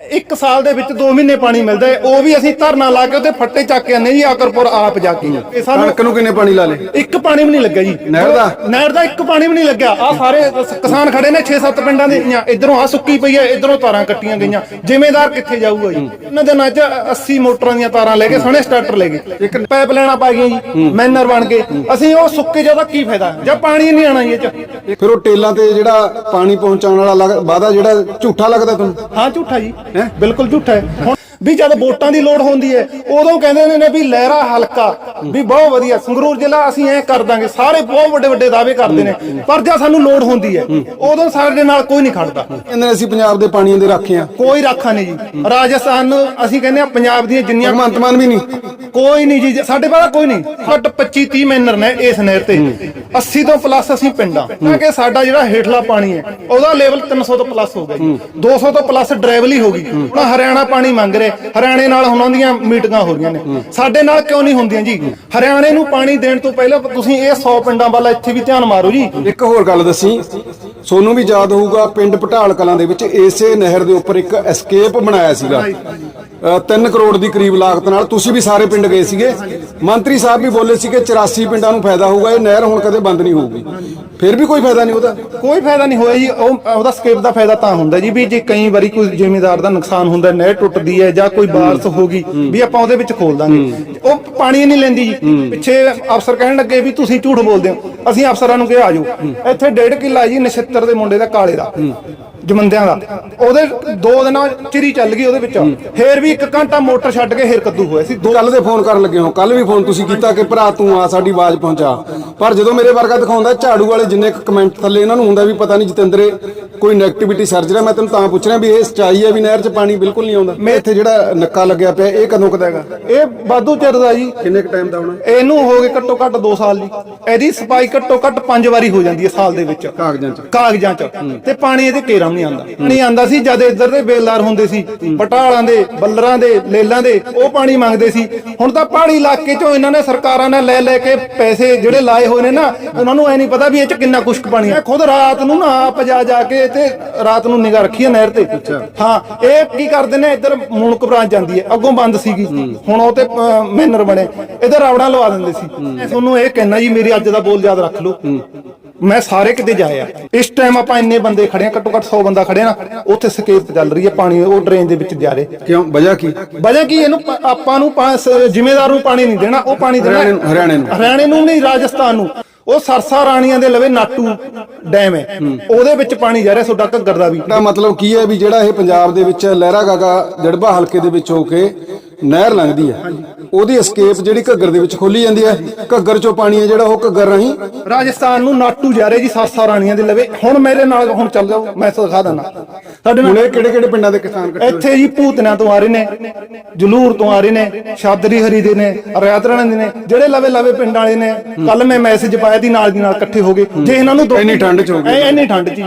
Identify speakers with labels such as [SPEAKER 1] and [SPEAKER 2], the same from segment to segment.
[SPEAKER 1] ਇੱਕ ਸਾਲ ਦੇ ਵਿੱਚ 2 ਮਹੀਨੇ ਪਾਣੀ ਮਿਲਦਾ ਹੈ। ਉਹ ਵੀ ਅਸੀਂ ਧਰਨਾ ਲਾ ਕੇ ਉਹਦੇ ਫੱਟੇ ਚੱਕ ਕੇ ਆਨੇ ਜੀ ਆਕਰਪੁਰ ਆਪ ਜਾ ਕੇ ਇਹ ਸਾਨੂੰ
[SPEAKER 2] ਕਣਕ ਨੂੰ ਕਿੰਨੇ ਪਾਣੀ ਲਾ ਲੇ
[SPEAKER 1] ਇੱਕ ਪਾਣੀ ਵੀ ਨਹੀਂ ਲੱਗਿਆ ਜੀ।
[SPEAKER 2] ਨਹਿਰ ਦਾ?
[SPEAKER 1] ਨਹਿਰ ਦਾ ਇੱਕ ਪਾਣੀ ਵੀ ਨਹੀਂ ਲੱਗਿਆ। ਆ ਸਾਰੇ ਕਿਸਾਨ ਖੜੇ ਨੇ 6-7 ਪਿੰਡਾਂ ਦੇ ਇਧਰੋਂ ਆ ਸੁੱਕੀ ਪਈ ਹੈ ਇਧਰੋਂ ਤਾਰਾਂ ਕੱਟੀਆਂ ਗਈਆਂ। ਜ਼ਿਮੀਂਦਾਰ ਕਿੱਥੇ ਜਾਊਗਾ ਜੀ? ਇਹਨਾਂ ਦਿਨਾਂ 'ਚ 80 ਮੋਟਰਾਂ ਦੀਆਂ ਤਾਰਾਂ ਲੈ ਕੇ ਸਣੇ ਸਟਾਰਟਰ ਲੈ ਗਏ। ਇੱਕ ਪਾਈਪ ਲੈਣਾ ਪਾ ਗਈਆਂ ਜੀ ਮੈਨਰ ਬਣ ਗਏ। ਅਸੀਂ ਉਹ ਸੁੱਕੇ ਜ਼ਿਆਦਾ ਕੀ ਫਾਇਦਾ? ਜਦ ਪਾਣੀ ਨਹੀਂ ਆਣਾ ਜੀ ਇਹ 'ਚ?
[SPEAKER 2] ਫਿਰ ਉਹ ਟੇਲਾਂ ਤੇ ਜਿਹੜਾ ਪਾਣੀ ਪਹੁੰਚਾਉਣ ਵਾਲਾ ਲੱਗ- ਵਾਅਦਾ ਜਿਹੜਾ ਝੂਠਾ ਲੱਗਦਾ ਤੁਹਾਨੂੰ?
[SPEAKER 1] ਹਾਂ ਝੂਠਾ ਜੀ। ਬਿਲਕੁਲ ਝੂਠਾ ਹੈ। ਵੀ ਜਦ ਵੋਟਾਂ ਦੀ ਲੋੜ ਹੁੰਦੀ ਹੈ ਉਦੋਂ ਕਹਿੰਦੇ ਨੇ ਵੀ ਲਹਿਰਾ ਹਲਕਾ ਵੀ ਬਹੁਤ ਵਧੀਆ ਸੰਗਰੂਰ ਜ਼ਿਲ੍ਹਾ ਅਸੀਂ ਐ ਕਰ ਦਾਂਗੇ ਸਾਰੇ ਬਹੁਤ ਵੱਡੇ ਵੱਡੇ ਦਾਅਵੇ ਕਰਦੇ ਨੇ ਪਰ ਜਦ ਸਾਨੂੰ ਲੋੜ ਹੁੰਦੀ ਹੈ ਉਦੋਂ ਸਾਡੇ ਨਾਲ ਕੋਈ ਨਹੀਂ ਖੜਦਾ।
[SPEAKER 2] ਕਹਿੰਦੇ ਅਸੀਂ ਪੰਜਾਬ ਦੇ ਪਾਣੀਆਂ ਦੇ ਰਾਖੇ ਆ।
[SPEAKER 1] ਕੋਈ ਰਾਖਾ ਨਹੀਂ ਜੀ। ਰਾਜਸਥਾਨ ਨੂੰ ਅਸੀਂ ਕਹਿੰਦੇ ਆ ਪੰਜਾਬ ਦੀਆਂ ਜਿੰਨੀਆਂ
[SPEAKER 2] ਭਗਵੰਤ ਮਾਨ ਵੀ ਨਹੀਂ।
[SPEAKER 1] ਕੋਈ ਨਹੀਂ ਜੀ ਸਾਡੇ ਵਾਲਾ ਕੋਈ ਨਹੀਂ। ਘੱਟ 25 30 ਮੈਨਰ ਨੇ ਇਸ ਨਹਿਰ ਤੇ। 80 ਤੋਂ ਪਲੱਸ ਅਸੀਂ ਪਿੰਡਾਂ। ਕਿਉਂਕਿ ਸਾਡਾ ਜਿਹੜਾ ਹੇਠਲਾ ਪਾਣੀ ਹੈ ਉਹਦਾ ਲੈਵਲ 300 ਤੋਂ ਪਲੱਸ ਹੋ ਗਿਆ ਜੀ। 200 ਤੋਂ ਪਲੱਸ ਡਰਾਈਵਲ ਹੀ ਹੋ ਗਈ ਹੁਣ ਹਰਿਆਣਾ ਪਾਣੀ ਮੰਗ ਰਿਹਾ ਹਰਿਆਣੇ ਨਾਲ ਉਹਨਾਂ ਦੀਆਂ ਮੀਟਿੰਗਾਂ ਹੋ ਰਹੀਆਂ ਨੇ। ਸਾਡੇ ਨਾਲ ਕਿਉਂ ਨਹੀਂ ਹੁੰਦੀਆਂ ਜੀ? ਹਰਿਆਣੇ ਨੂੰ ਪਾਣੀ ਦੇਣ ਤੋਂ ਪਹਿਲਾਂ ਤੁਸੀਂ ਇਹ 100 ਪਿੰਡਾਂ ਵੱਲ ਇੱਥੇ ਵੀ ਧਿਆਨ ਮਾਰੋ ਜੀ।
[SPEAKER 2] ਇੱਕ ਹੋਰ ਗੱਲ ਦੱਸੀ। ਸੋਨੂੰ ਵੀ ਯਾਦ ਹੋਊਗਾ ਪਿੰਡ ਪਟਾਲ ਕਲਾਂ ਦੇ ਵਿੱਚ ਇਸੇ ਨਹਿਰ ਦੇ ਉੱਪਰ ਇੱਕ ਐਸਕੇਪ ਬਣਾਇਆ ਸੀਗਾ। 3 ਕਰੋੜ ਦੀ ਕਰੀਬ ਲਾਗਤ ਨਾਲ ਤੁਸੀਂ ਵੀ ਸਾਰੇ ਪਿੰਡ ਗਏ ਸੀਗੇ। ਮੰਤਰੀ ਸਾਹਿਬ ਵੀ ਬੋਲੇ ਸੀ ਕਿ 84 ਪਿੰਡਾਂ ਨੂੰ ਫਾਇਦਾ ਹੋਊਗਾ, ਇਹ ਨਹਿਰ ਹੁਣ ਕਦੇ ਬੰਦ ਨਹੀਂ ਹੋਊਗੀ। ਫਿਰ ਵੀ ਕੋਈ ਫਾਇਦਾ ਨਹੀਂ ਉਹਦਾ?
[SPEAKER 1] ਕੋਈ ਫਾਇਦਾ ਨਹੀਂ ਹੋਇਆ ਜੀ, ਉਹ, ਉਹਦਾ ਸਕੇਪ ਦਾ ਫਾਇਦਾ ਤਾਂ ਹੁੰਦਾ ਜੀ ਵੀ ਜੇ ਕਈ ਵਾਰੀ ਕੋਈ ਜਿਮੀਦਾਰ ਦਾ ਨੁਕਸਾਨ ਹੁੰਦਾ, ਨਹਿਰ ਟੁੱਟਦੀ ਹੈ ਜਾਂ ਕੋਈ ਬਾਰਸ਼ ਹੋ ਗਈ, ਵੀ ਆਪਾਂ ਉਹਦੇ ਵਿੱਚ ਖੋਲ ਦਾਂਗੇ। ਉਹ ਪਾਣੀ ਨਹੀਂ ਲੈਂਦੀ ਜੀ। ਪਿੱਛੇ ਅਫਸਰ ਕਹਿਣ ਲੱਗੇ ਵੀ ਤੁਸੀਂ ਝੂਠ ਬੋਲਦੇ ਹੋ, ਅਸੀਂ ਅਫਸਰਾਂ ਨੂੰ ਕਿਹਾ ਆਜੋ ਇੱਥੇ ਡੇਢ ਕਿੱਲਾ ਜੀ ਨਛੱਤਰ ਦੇ ਮੁੰਡੇ ਦਾ ਕਾਲੇ ਦਾ। ਜਮੰਦਿਆਂ ਦਾ। ਉਹਦੇ ਦੋ ਦਿਨਾਂ ਚਿਰੀ ਚੱਲ ਗਈ ਉਹਦੇ ਵਿੱਚ। ਫੇਰ ਵੀ ਇੱਕ ਘੰਟਾ ਮੋਟਰ ਛੱਡ ਕੇ ਫੇਰ ਕੱਦੂ ਹੋਇਆ ਸੀ। ਦੋ
[SPEAKER 2] ਕੱਲ ਦੇ ਫੋਨ ਕਰਨ ਲੱਗੇ ਹੋ। ਕੱਲ ਵੀ ਫੋਨ ਤੁਸੀਂ ਕੀਤਾ ਕਿ ਭਰਾ ਤੂੰ ਆ ਸਾਡੀ ਆਵਾਜ਼ ਪਹੁੰਚਾ। ਪਰ ਜਦੋਂ ਮੇਰੇ ਵਰਗਾ ਦਿਖਾਉਂਦਾ ਝਾੜੂ ਵਾਲੇ ਜਿੰਨੇ ਕਮੈਂਟ ਥੱਲੇ ਇਹਨਾਂ ਨੂੰ ਹੁੰਦਾ ਵੀ ਪਤਾ ਨਹੀਂ ਜਤਿੰਦਰੇ ਕੋਈ ਨੈਗੇਟਿਵਿਟੀ ਸਰਜ ਰਿਹਾ। ਮੈਂ ਤੈਨੂੰ ਤਾਂ ਪੁੱਛ ਰਿਹਾ ਵੀ ਇਹ ਸਚਾਈ ਹੈ ਵੀ ਨਹਿਰ 'ਚ ਪਾਣੀ ਬਿਲਕੁਲ ਨਹੀਂ ਆਉਂਦਾ? ਮੈਂ ਇੱਥੇ ਜਿਹੜਾ ਨੱਕਾ ਲੱਗਿਆ ਪਿਆ ਇਹ ਕਦੋਂ ਕਦਾ ਹੈਗਾ?
[SPEAKER 1] ਇਹ ਵਾਧੂ ਚਿਰ ਦਾ ਜੀ।
[SPEAKER 2] ਕਿੰਨੇ ਕ ਟਾਈਮ ਦਾ ਹੋਣਾ?
[SPEAKER 1] ਇਹਨੂੰ ਹੋ ਗਏ ਘੱਟੋ ਘੱਟ 2 ਸਾਲ ਜੀ। ਇਹਦੀ ਸਫ਼ਾਈ ਘੱਟੋ ਘੱਟ 5 ਵਾਰੀ ਹੋ ਜਾਂਦੀ ਹੈ ਸਾਲ ਦੇ ਵਿੱਚ।
[SPEAKER 2] ਕਾਗਜ਼ਾਂ 'ਚ।
[SPEAKER 1] ਕਾਗਜ਼ਾਂ 'ਚ। ਤੇ ਪਾਣੀ ਇਹਦੇ ਕੇਰਮ ਨਹੀਂ ਆਂਦਾ ਨਹੀਂ ਆਂਦਾ ਸੀ ਜਦ ਇੱਧਰ ਦੇ ਬੇਲਦਾਰ ਹੁੰਦੇ ਸੀ ਪਟਾਲਾਂ ਦੇ ਬੱਲਰਾਂ ਦੇ ਲੇਲਾਂ ਦੇ ਉਹ ਪਾਣੀ ਮੰਗਦੇ ਸੀ। ਹੁਣ ਤਾਂ ਪਹਾੜੀ ਇਲਾਕੇ 'ਚੋਂ ਇਹਨਾਂ ਨੇ ਸਰਕਾਰਾਂ ਨੇ ਲੈ ਲੈ ਕੇ ਪੈਸੇ ਜਿਹੜੇ ਲਾਏ ਹੋਏ ਨੇ ਨਾ ਉਹਨਾਂ ਨੂੰ ਐ ਨਹੀਂ ਪਤਾ ਵੀ ਇਹ 'ਚ ਕਿੰਨਾ ਖੁਸ਼ਕ ਪਾਣੀ ਹੈ। ਖੁਦ ਰਾਤ ਨੂੰ ਨਾ ਆਪ ਜਾ ਜਾ ਕੇ ਇੱਥੇ ਰਾਤ ਨੂੰ ਨਿਗਾਹ ਰੱਖੀ ਹੈ ਨਹਿਰ ਤੇ। ਹਾਂ ਇਹ ਕੀ ਕਰਦੇ ਨੇ ਇੱਧਰ ਮੁਣਕ ਬ੍ਰਾਂਚ ਜਾਂਦੀ ਹੈ ਅੱਗੋਂ ਬੰਦ ਸੀਗੀ। ਹੁਣ ਉਹ ਤੇ ਮੈਨਰ ਬਣੇ। ਇੱਧਰ ਰਾਵੜਾਂ ਲਵਾ ਦਿੰਦੇ ਸੀ। ਤੁਹਾਨੂੰ ਇਹ ਕਹਿਣਾ ਜੀ ਮੇਰੀ ਅੱਜ ਦਾ ਬੋਲ ਯਾਦ ਰੱਖ ਲਓ। ਮੈਂ ਸਾਰੇ ਕਿਤੇ ਜਾਇਆ ਇਸ ਟਾਈਮ ਆਪਾਂ ਇੰਨੇ ਬੰਦੇ ਖੜੇ ਆ ਘੱਟੋ ਘੱਟ 100 ਬੰਦਾ ਖੜੇ ਨਾ ਉੱਥੇ ਸਕੇਪ ਚੱਲ ਰਹੀ ਹੈ ਪਾਣੀ ਉਹ ਡਰੇਨ ਦੇ ਵਿੱਚ ਜਾ ਰਿਹਾ।
[SPEAKER 2] ਕਿਉਂ? ਵਜ੍ਹਾ ਕੀ?
[SPEAKER 1] ਵਜ੍ਹਾ ਕੀ? ਇਹਨੂੰ ਪ- ਆਪਾਂ ਨੂੰ ਪਾ- ਸ- ਜ਼ਿਮੀਂਦਾਰ ਨੂੰ ਪਾਣੀ ਨਹੀਂ ਦੇਣਾ ਉਹ ਪਾਣੀ ਦੇਣਾ
[SPEAKER 2] ਹਰਿਆਣੇ ਨੂੰ- ਹਰਿਆਣੇ ਨੂੰ।
[SPEAKER 1] ਹਰਿਆਣੇ ਨੂੰ ਨਹੀਂ ਰਾਜਸਥਾਨ ਨੂੰ। ਉਹ ਸਰਸਾ ਰਾਣੀਆਂ ਦੇ ਲਵੇ ਨਾਟੂ ਡੈਮ ਹੈ। ਉਹਦੇ ਵਿੱਚ ਪਾਣੀ ਜਾ ਰਿਹਾ ਤੁਹਾਡਾ ਘੱਗਰ ਦਾ ਵੀ।
[SPEAKER 2] ਦਾ ਮਤਲਬ ਕੀ ਹੈ ਵੀ ਜਿਹੜਾ ਇਹ ਪੰਜਾਬ ਦੇ ਵਿੱਚ ਲਹਿਰਾ ਗਾਗਾ ਜੜਬਾ ਹਲਕੇ ਦੇ ਵਿੱਚ ਹੋ ਕੇ ਨਹਿਰ ਲੰਘਦੀ ਹੈ। ਉਹਦੀ ਐਸਕੇਪ ਜਿਹੜੀ ਘੱਗਰ ਦੇ ਵਿੱਚ ਖੋਲੀ ਜਾਂਦੀ ਹੈ। ਘੱਗਰ ਚੋਂ ਪਾਣੀ ਹੈ ਜਿਹੜਾ ਉਹ ਘੱਗਰ ਰਾਹੀਂ
[SPEAKER 1] ਰਾਜਸਥਾਨ ਨੂੰ ਨਾਟੂ ਜਾ ਰਿਹਾ ਜੀ ਸਰਸਾ ਰਾਣੀਆਂ ਦੇ ਲਵੇ। ਹੁਣ ਮੇਰੇ ਨਾਲ ਹੁਣ ਚੱਲ ਜਾਓ ਮੈਂ ਤੁਹਾਨੂੰ ਦਿਖਾ ਦਿੰਦਾ। ਸਾਡੇ ਨਾਲ
[SPEAKER 2] ਹੁਣ ਕਿਹੜੇ ਕਿਹੜੇ ਪਿੰਡਾਂ ਦੇ ਕਿਸਾਨ ਇਕੱਠੇ?
[SPEAKER 1] ਇੱਥੇ ਜੀ ਭੂਤਨਾ ਤੋਂ ਆ ਰਹੇ ਨੇ ਜਲੂਰ ਤੋਂ ਆ ਰਹੇ ਨੇ ਸ਼ਾਦਰੀ ਹਰੀ ਦੇ ਨੇ ਰਿਆਤਰਾਂ ਦੇ ਨੇ ਜਿਹੜੇ ਲਵੇ ਲਵੇ ਪਿੰਡ ਵਾਲੇ ਨੇ ਕੱਲ ਮੈਂ ਮੈਸੇਜ ਪਾਇਆ ਦੀ ਨਾਲ ਦੀ ਨਾਲ ਇਕੱਠੇ ਹੋ ਗਏ। ਜੇ ਇਹਨਾਂ ਨੂੰ
[SPEAKER 2] ਇੰਨੀ ਠੰਡ 'ਚ ਹੋ।
[SPEAKER 1] ਐ- ਇੰਨੀ ਠੰਡ ਚ ਜੀ।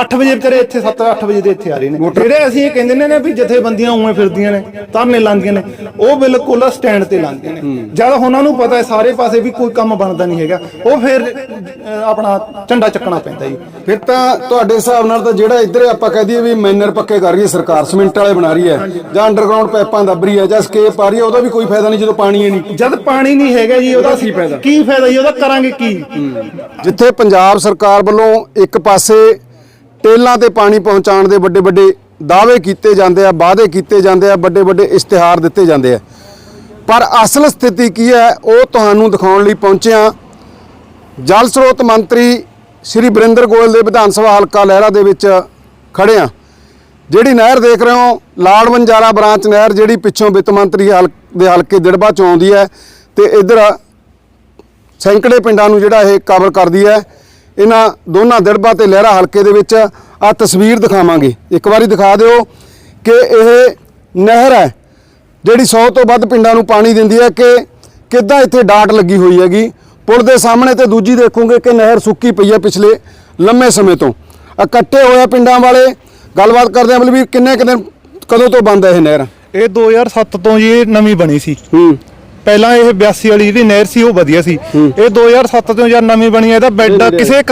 [SPEAKER 1] 8 ਵਜੇ ਵਿਚਾਰੇ ਇੱਥੇ 7-8 ਵਜੇ ਦੇ ਇੱਥੇ ਆ ਰਹੇ ਨੇ। ਜਿਹੜੇ ਅਸੀਂ ਇਹ ਕਹਿੰਦੇ ਨੇ ਨਾ ਵੀ ਜਥੇਬੰਦੀਆਂ ਉਵੇਂ ਫਿਰਦੀਆਂ ਨੇ ਧਰਨੇ ਲਾਉਂਦੀਆਂ ਨੇ। ਉਹ ਬਿਲਕੁਲ ਸਟੈਂਡ ਤੇ ਲਾਉਂਦੀਆਂ ਨੇ। ਜਦ ਉਹਨਾਂ ਨੂੰ ਪਤਾ ਹੈ ਸਾਰੇ ਪਾਸੇ ਵੀ ਕੋਈ ਕੰਮ ਬਣਦਾ ਨਹੀਂ ਹੈਗਾ ਉਹ ਫਿਰ ਅਹ, ਆਪਣਾ ਝੰਡਾ ਚੱਕਣਾ ਪੈਂਦਾ ਜੀ।
[SPEAKER 2] ਫਿਰ ਤਾਂ ਤੁਹਾਡੇ ਹਿਸਾਬ ਨਾਲ ਤਾਂ ਜਿਹੜਾ ਇੱਧਰ ਆਪਾਂ ਕਹਿ ਦਈਏ ਵੀ ਮੈਨਰ ਪੱਕੇ ਕਰ ਰਹੀ ਹੈ ਸਰਕਾਰ ਸਿਮੈਂਟ ਵਾਲੇ ਬਣਾ ਰਹੀ ਹੈ ਜਾਂ ਅੰਡਰਗਰਾਉਂਡ ਪਾਈਪਾਂ ਦੱਬ ਰਹੀ ਹੈ ਜਾਂ ਸਕੇਪ ਆ ਰਹੀ ਹੈ ਉਹਦਾ ਵੀ ਕੋਈ ਫਾਇਦਾ ਨਹੀਂ ਜਦੋਂ ਪਾਣੀ ਹੀ ਨਹੀਂ।
[SPEAKER 1] ਜਦ ਪਾਣੀ ਨਹੀਂ ਹੈਗਾ ਜੀ ਉਹਦਾ
[SPEAKER 2] ਕੀ ਫਾਇਦਾ?
[SPEAKER 1] ਕੀ ਫਾਇਦਾ ਜੀ ਉਹਦਾ ਕਰਾਂਗੇ ਕੀ?
[SPEAKER 2] ਜਿੱਥੇ ਪੰਜਾਬ ਸਰਕਾਰ ਵੱਲੋਂ ਇੱਕ ਪਾਸੇ ਟੇਲਾਂ ਤੇ ਪਾਣੀ ਪਹੁੰਚਾਉਣ ਦੇ ਵੱਡੇ ਵੱਡੇ ਦਾਅਵੇ ਕੀਤੇ ਜਾਂਦੇ ਆ, ਵਾਅਦੇ ਕੀਤੇ ਜਾਂਦੇ ਆ, ਵੱਡੇ ਵੱਡੇ ਇਸ਼ਤਿਹਾਰ ਦਿੱਤੇ ਜਾਂਦੇ ਆ। ਪਰ ਅਸਲ ਸਥਿਤੀ ਕੀ ਹੈ, ਉਹ ਤੁਹਾਨੂੰ ਦਿਖਾਉਣ ਲਈ ਪਹੁੰਚਿਆ ਜਲ ਸਰੋਤ ਮੰਤਰੀ ਸ਼੍ਰੀ ਬਰਿੰਦਰ ਗੋਇਲ ਦੇ ਵਿਧਾਨ ਸਭਾ ਹਲਕਾ ਲਹਿਰਾ ਦੇ ਵਿੱਚ ਖੜੇ ਆ ਜਿਹੜੀ ਨਹਿਰ ਦੇਖ ਰਹੇ ਹੋ ਲਾੜ ਵੰਜਾਰਾ ਬ੍ਰਾਂਚ ਨਹਿਰ ਜਿਹੜੀ ਪਿੱਛੋਂ ਵਿੱਤ ਮੰਤਰੀ ਹਲ- ਦੇ ਹਲਕੇ ਦਿੜਬਾ ਚੋਂ ਆਉਂਦੀ ਹੈ ਤੇ ਇਧਰ ਸੈਂਕੜੇ ਪਿੰਡਾਂ ਨੂੰ ਜਿਹੜਾ ਇਹ ਕਵਰ ਕਰਦੀ ਹੈ। ਇਹਨਾਂ ਦੋਨਾਂ ਦਿੜਬਾ ਤੇ ਲਹਿਰਾ ਹਲਕੇ ਦੇ ਵਿੱਚ ਆ ਤਸਵੀਰ ਦਿਖਾਵਾਂਗੇ। ਇੱਕ ਵਾਰੀ ਦਿਖਾ ਦਿਓ ਕਿ ਇਹ ਨਹਿਰ ਹੈ ਜਿਹੜੀ 100 ਤੋਂ ਵੱਧ ਪਿੰਡਾਂ ਨੂੰ ਪਾਣੀ ਦਿੰਦੀ ਹੈ ਕਿ ਕਿੱਦਾਂ ਇੱਥੇ ਡਾਟ ਲੱਗੀ ਹੋਈ ਹੈਗੀ। ਪੁਲ ਦੇ ਸਾਹਮਣੇ ਤੇ ਦੂਜੀ ਦੇਖੋਗੇ ਕਿ ਨਹਿਰ ਸੁੱਕੀ ਪਈ ਹੈ ਪਿਛਲੇ ਲੰਮੇ ਸਮੇਂ ਤੋਂ। ਇਕੱਠੇ ਹੋਇਆ ਪਿੰਡਾਂ ਵਾਲੇ। ਗੱਲਬਾਤ ਕਰਦੇ ਹਾਂ ਬਲਵੀਰ ਕਿੰਨੇ ਕੁ ਦਿਨ ਕਦੋਂ ਤੋਂ ਬੰਦ ਹੈ ਇਹ ਨਹਿਰ?
[SPEAKER 1] ਇਹ 2007 ਤੋਂ ਜੀ ਇਹ ਨਵੀਂ ਬਣੀ ਸੀ।
[SPEAKER 2] ਹੂੰ।
[SPEAKER 1] ਪਹਿਲਾਂ ਇਹ 82 ਵਾਲੀ ਜਿਹੜੀ ਨਹਿਰ ਸੀ ਉਹ ਵਧੀਆ ਸੀ। ਇਹ 2007 ਤੋਂ ਜਦ ਨਵੀਂ ਬਣੀ ਹੈ ਇਹਦਾ ਬੈੱਡ ਕਿਸੇ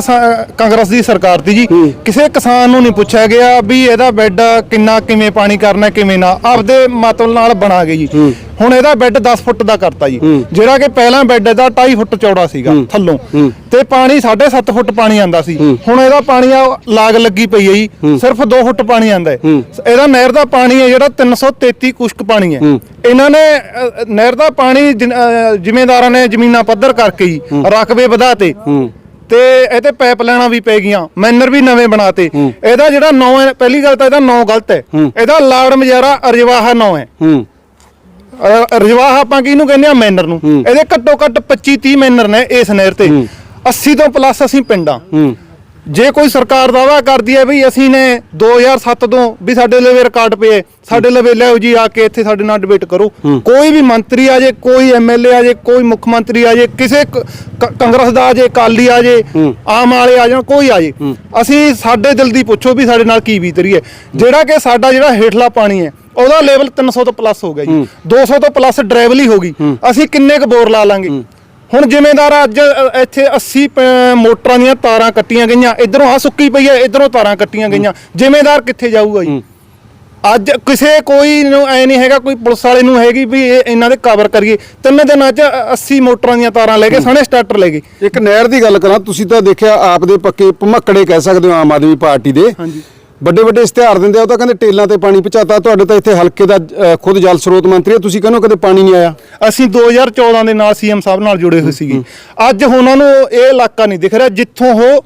[SPEAKER 1] ਕਾਂਗਰਸ ਦੀ ਸਰਕਾਰ ਦੀ ਜੀ। ਕਿਸੇ ਕਿਸਾਨ ਨੂੰ ਨਹੀਂ ਪੁੱਛਿਆ ਗਿਆ ਵੀ ਇਹਦਾ ਬੈੱਡ ਕਿੰਨਾ ਕਿਵੇਂ ਪਾਣੀ ਕਰਨਾ ਕਿਵੇਂ ਨਾ। ਆਪਦੇ ਮਤਲਬ ਨਾਲ ਬਣਾ ਗਏ ਜੀ। ਹੁਣ ਇਹਦਾ ਬੈੱਡ 10 ਫੁੱਟ ਦਾ ਕਰਤਾ ਜੀ। ਜਿਹੜਾ ਕਿ ਪਹਿਲਾਂ ਬੈੱਡ ਇਹਦਾ 2.5 ਫੁੱਟ ਚੌੜਾ ਸੀਗਾ ਥੱਲੋਂ। ਤੇ ਪਾਣੀ 7.5 ਫੁੱਟ ਪਾਣੀ ਆਂਦਾ ਸੀ। ਹੁਣ ਇਹਦਾ ਪਾਣੀ ਆ ਲਾਗ ਲੱਗੀ ਪਈ ਹੈ ਜੀ। ਸਿਰਫ 2 ਫੁੱਟ ਪਾਣੀ ਆਂਦਾ ਹੈ। ਇਹਦਾ ਨਹਿਰ ਦਾ ਪਾਣੀ ਹੈ ਜਿਹੜਾ 333 ਕੁਸ਼ਕ ਪਾਣੀ ਹੈ। ਇਹਨਾਂ ਨੇ ਅ, ਨਹਿਰ ਦਾ ਪਾਣੀ ਜਿਨ- ਅ, ਜ਼ਿਮੀਂਦਾਰਾਂ ਨੇ ਜ਼ਮੀਨਾਂ ਪੱਧਰ ਕਰਕੇ ਜੀ ਰਕਬੇ ਵਧਾਤੇ। ਤੇ ਇਹਤੇ ਪਾਈਪ ਲਾਈਨਾਂ ਵੀ ਪੈ ਗਈਆਂ ਮੈਨਰ ਵੀ ਨਵੇਂ ਬਣਾਤੇ। ਇਹਦਾ ਜਿਹੜਾ ਨਾਂ ਹੈ ਪਹਿਲੀ ਗੱਲ ਤਾਂ ਇਹਦਾ ਨਾਂ ਗਲਤ ਹੈ। ਇਹਦਾ ਲਾੜ ਮਜਾਰਾ ਅਰਜਵਾਹਾ ਨਾਂ ਹੈ।
[SPEAKER 2] ਹੂੰ।
[SPEAKER 1] ਅ, ਰਜਵਾਹ ਆਪਾਂ ਕਿਹਨੂੰ ਕਹਿੰਦੇ ਆ? ਮੈਨਰ ਨੂੰ। ਇਹਦੇ ਘੱਟੋ ਘੱਟ 25 30 ਮੈਨਰ ਨੇ ਇਸ ਨਹਿਰ ਤੇ। 80 ਤੋਂ ਪਲੱਸ ਅਸੀਂ ਪਿੰਡਾਂ
[SPEAKER 2] ਹੂੰ।
[SPEAKER 1] ਜੇ ਕੋਈ ਸਰਕਾਰ ਦਾਵਾ ਕਰਦੀ ਹੈ ਵੀ ਅਸੀਂ ਨੇ 2007 ਤੋਂ ਵੀ ਸਾਡੇ ਲਵੇ ਰਿਕਾਰਡ ਪਏ ਸਾਡੇ ਲਵੇ ਲਿਆਓ ਜੀ ਆ ਕੇ ਇੱਥੇ ਸਾਡੇ ਨਾਲ ਡਿਬੇਟ ਕਰੋ। ਕੋਈ ਵੀ ਮੰਤਰੀ ਆ ਜੇ ਕੋਈ ਐਮਐਲਏ ਆ ਜੇ ਕੋਈ ਮੁੱਖ ਮੰਤਰੀ ਆ ਜੇ ਕਿਸੇ ਕਾਂਗਰਸ ਦਾ ਆ ਜੇ ਅਕਾਲੀ ਆ ਜੇ ਆਮ ਵਾਲੇ ਆ ਜਾਣ ਕੋਈ ਆ ਜੇ। ਅਸੀਂ ਸਾਡੇ ਦਿਲ ਦੀ ਪੁੱਛੋ ਵੀ ਸਾਡੇ ਨਾਲ ਕੀ ਬੀਤ ਰਹੀ ਹੈ। ਜਿਹੜਾ ਕਿ ਸਾਡਾ ਜਿਹੜਾ ਹੇਠਲਾ ਪਾਣੀ ਹੈ ਉਹਦਾ ਲੈਵਲ 300 ਤੋਂ ਪਲੱਸ ਹੋ ਗਿਆ ਜੀ। 200 ਤੋਂ ਪਲੱਸ ਡਰਾਈਵਲ ਹੋ ਗਈ। ਅਸੀਂ ਕਿੰਨੇ ਕੁ ਬੋਰ ਲਾ ਲਾਂਗੇ? ਹੁਣ ਜ਼ਿਮੀਂਦਾਰ ਅੱਜ ਇੱਥੇ 80 ਪ- ਮੋਟਰਾਂ ਦੀਆਂ ਤਾਰਾਂ ਕੱਟੀਆਂ ਗਈਆਂ। ਇਧਰੋਂ ਆ ਸੁੱਕੀ ਪਈ ਹੈ ਇਧਰੋਂ ਤਾਰਾਂ ਕੱਟੀਆਂ ਗਈਆਂ। ਜ਼ਿਮੀਂਦਾਰ ਕਿੱਥੇ ਜਾਊਗਾ ਜੀ? ਅੱਜ ਕਿਸੇ ਕੋਈ ਨੂੰ ਐ ਨਹੀਂ ਹੈਗਾ ਕੋਈ ਪੁਲਿਸ ਵਾਲੇ ਨੂੰ ਹੈਗੀ ਵੀ ਇਹ ਇਹਨਾਂ ਦੇ ਕਵਰ ਕਰੀਏ। ਤਿੰਨ ਦਿਨਾਂ 'ਚ 80 ਮੋਟਰਾਂ ਦੀਆਂ ਤਾਰਾਂ ਲੈ ਕੇ ਸਣੇ ਸਟਾਰਟਰ ਲੈ ਗਏ।
[SPEAKER 2] ਇੱਕ ਨਹਿਰ ਦੀ ਗੱਲ ਕਰਾਂ ਤੁਸੀਂ ਤਾਂ ਦੇਖਿਆ ਆਪ ਦੇ ਪੱਕੇ ਭਮੱਕੜੇ ਕਹਿ ਸਕਦੇ ਹੋ ਆਮ ਆਦਮੀ ਪਾਰਟੀ ਦੇ।
[SPEAKER 1] ਹਾਂਜੀ।
[SPEAKER 2] ਵੱਡੇ ਵੱਡੇ ਇਸ਼ਤਿਹਾਰ ਦਿੰਦੇ ਆ ਉਹ ਤਾਂ ਕਹਿੰਦੇ ਟੇਲਾਂ ਤੇ ਪਾਣੀ ਪਹੁੰਚਾਤਾ ਤੁਹਾਡੇ ਤਾਂ ਇੱਥੇ ਹਲਕੇ ਦਾ ਅ, ਖੁਦ ਜਲ ਸਰੋਤ ਮੰਤਰੀ ਹੈ ਤੁਸੀਂ ਕਹਿੰਦੇ ਹੋ ਕਦੇ ਪਾਣੀ ਨਹੀਂ ਆਇਆ?
[SPEAKER 1] ਅਸੀਂ 2014 ਦੇ ਨਾਲ ਸੀਐਮ ਸਾਹਿਬ ਨਾਲ ਜੁੜੇ ਹੋਏ ਸੀਗੇ। ਅੱਜ ਉਹਨਾਂ ਨੂੰ ਇਹ ਇਲਾਕਾ ਨਹੀਂ ਦਿਖ ਰਿਹਾ ਜਿੱਥੋਂ ਉਹ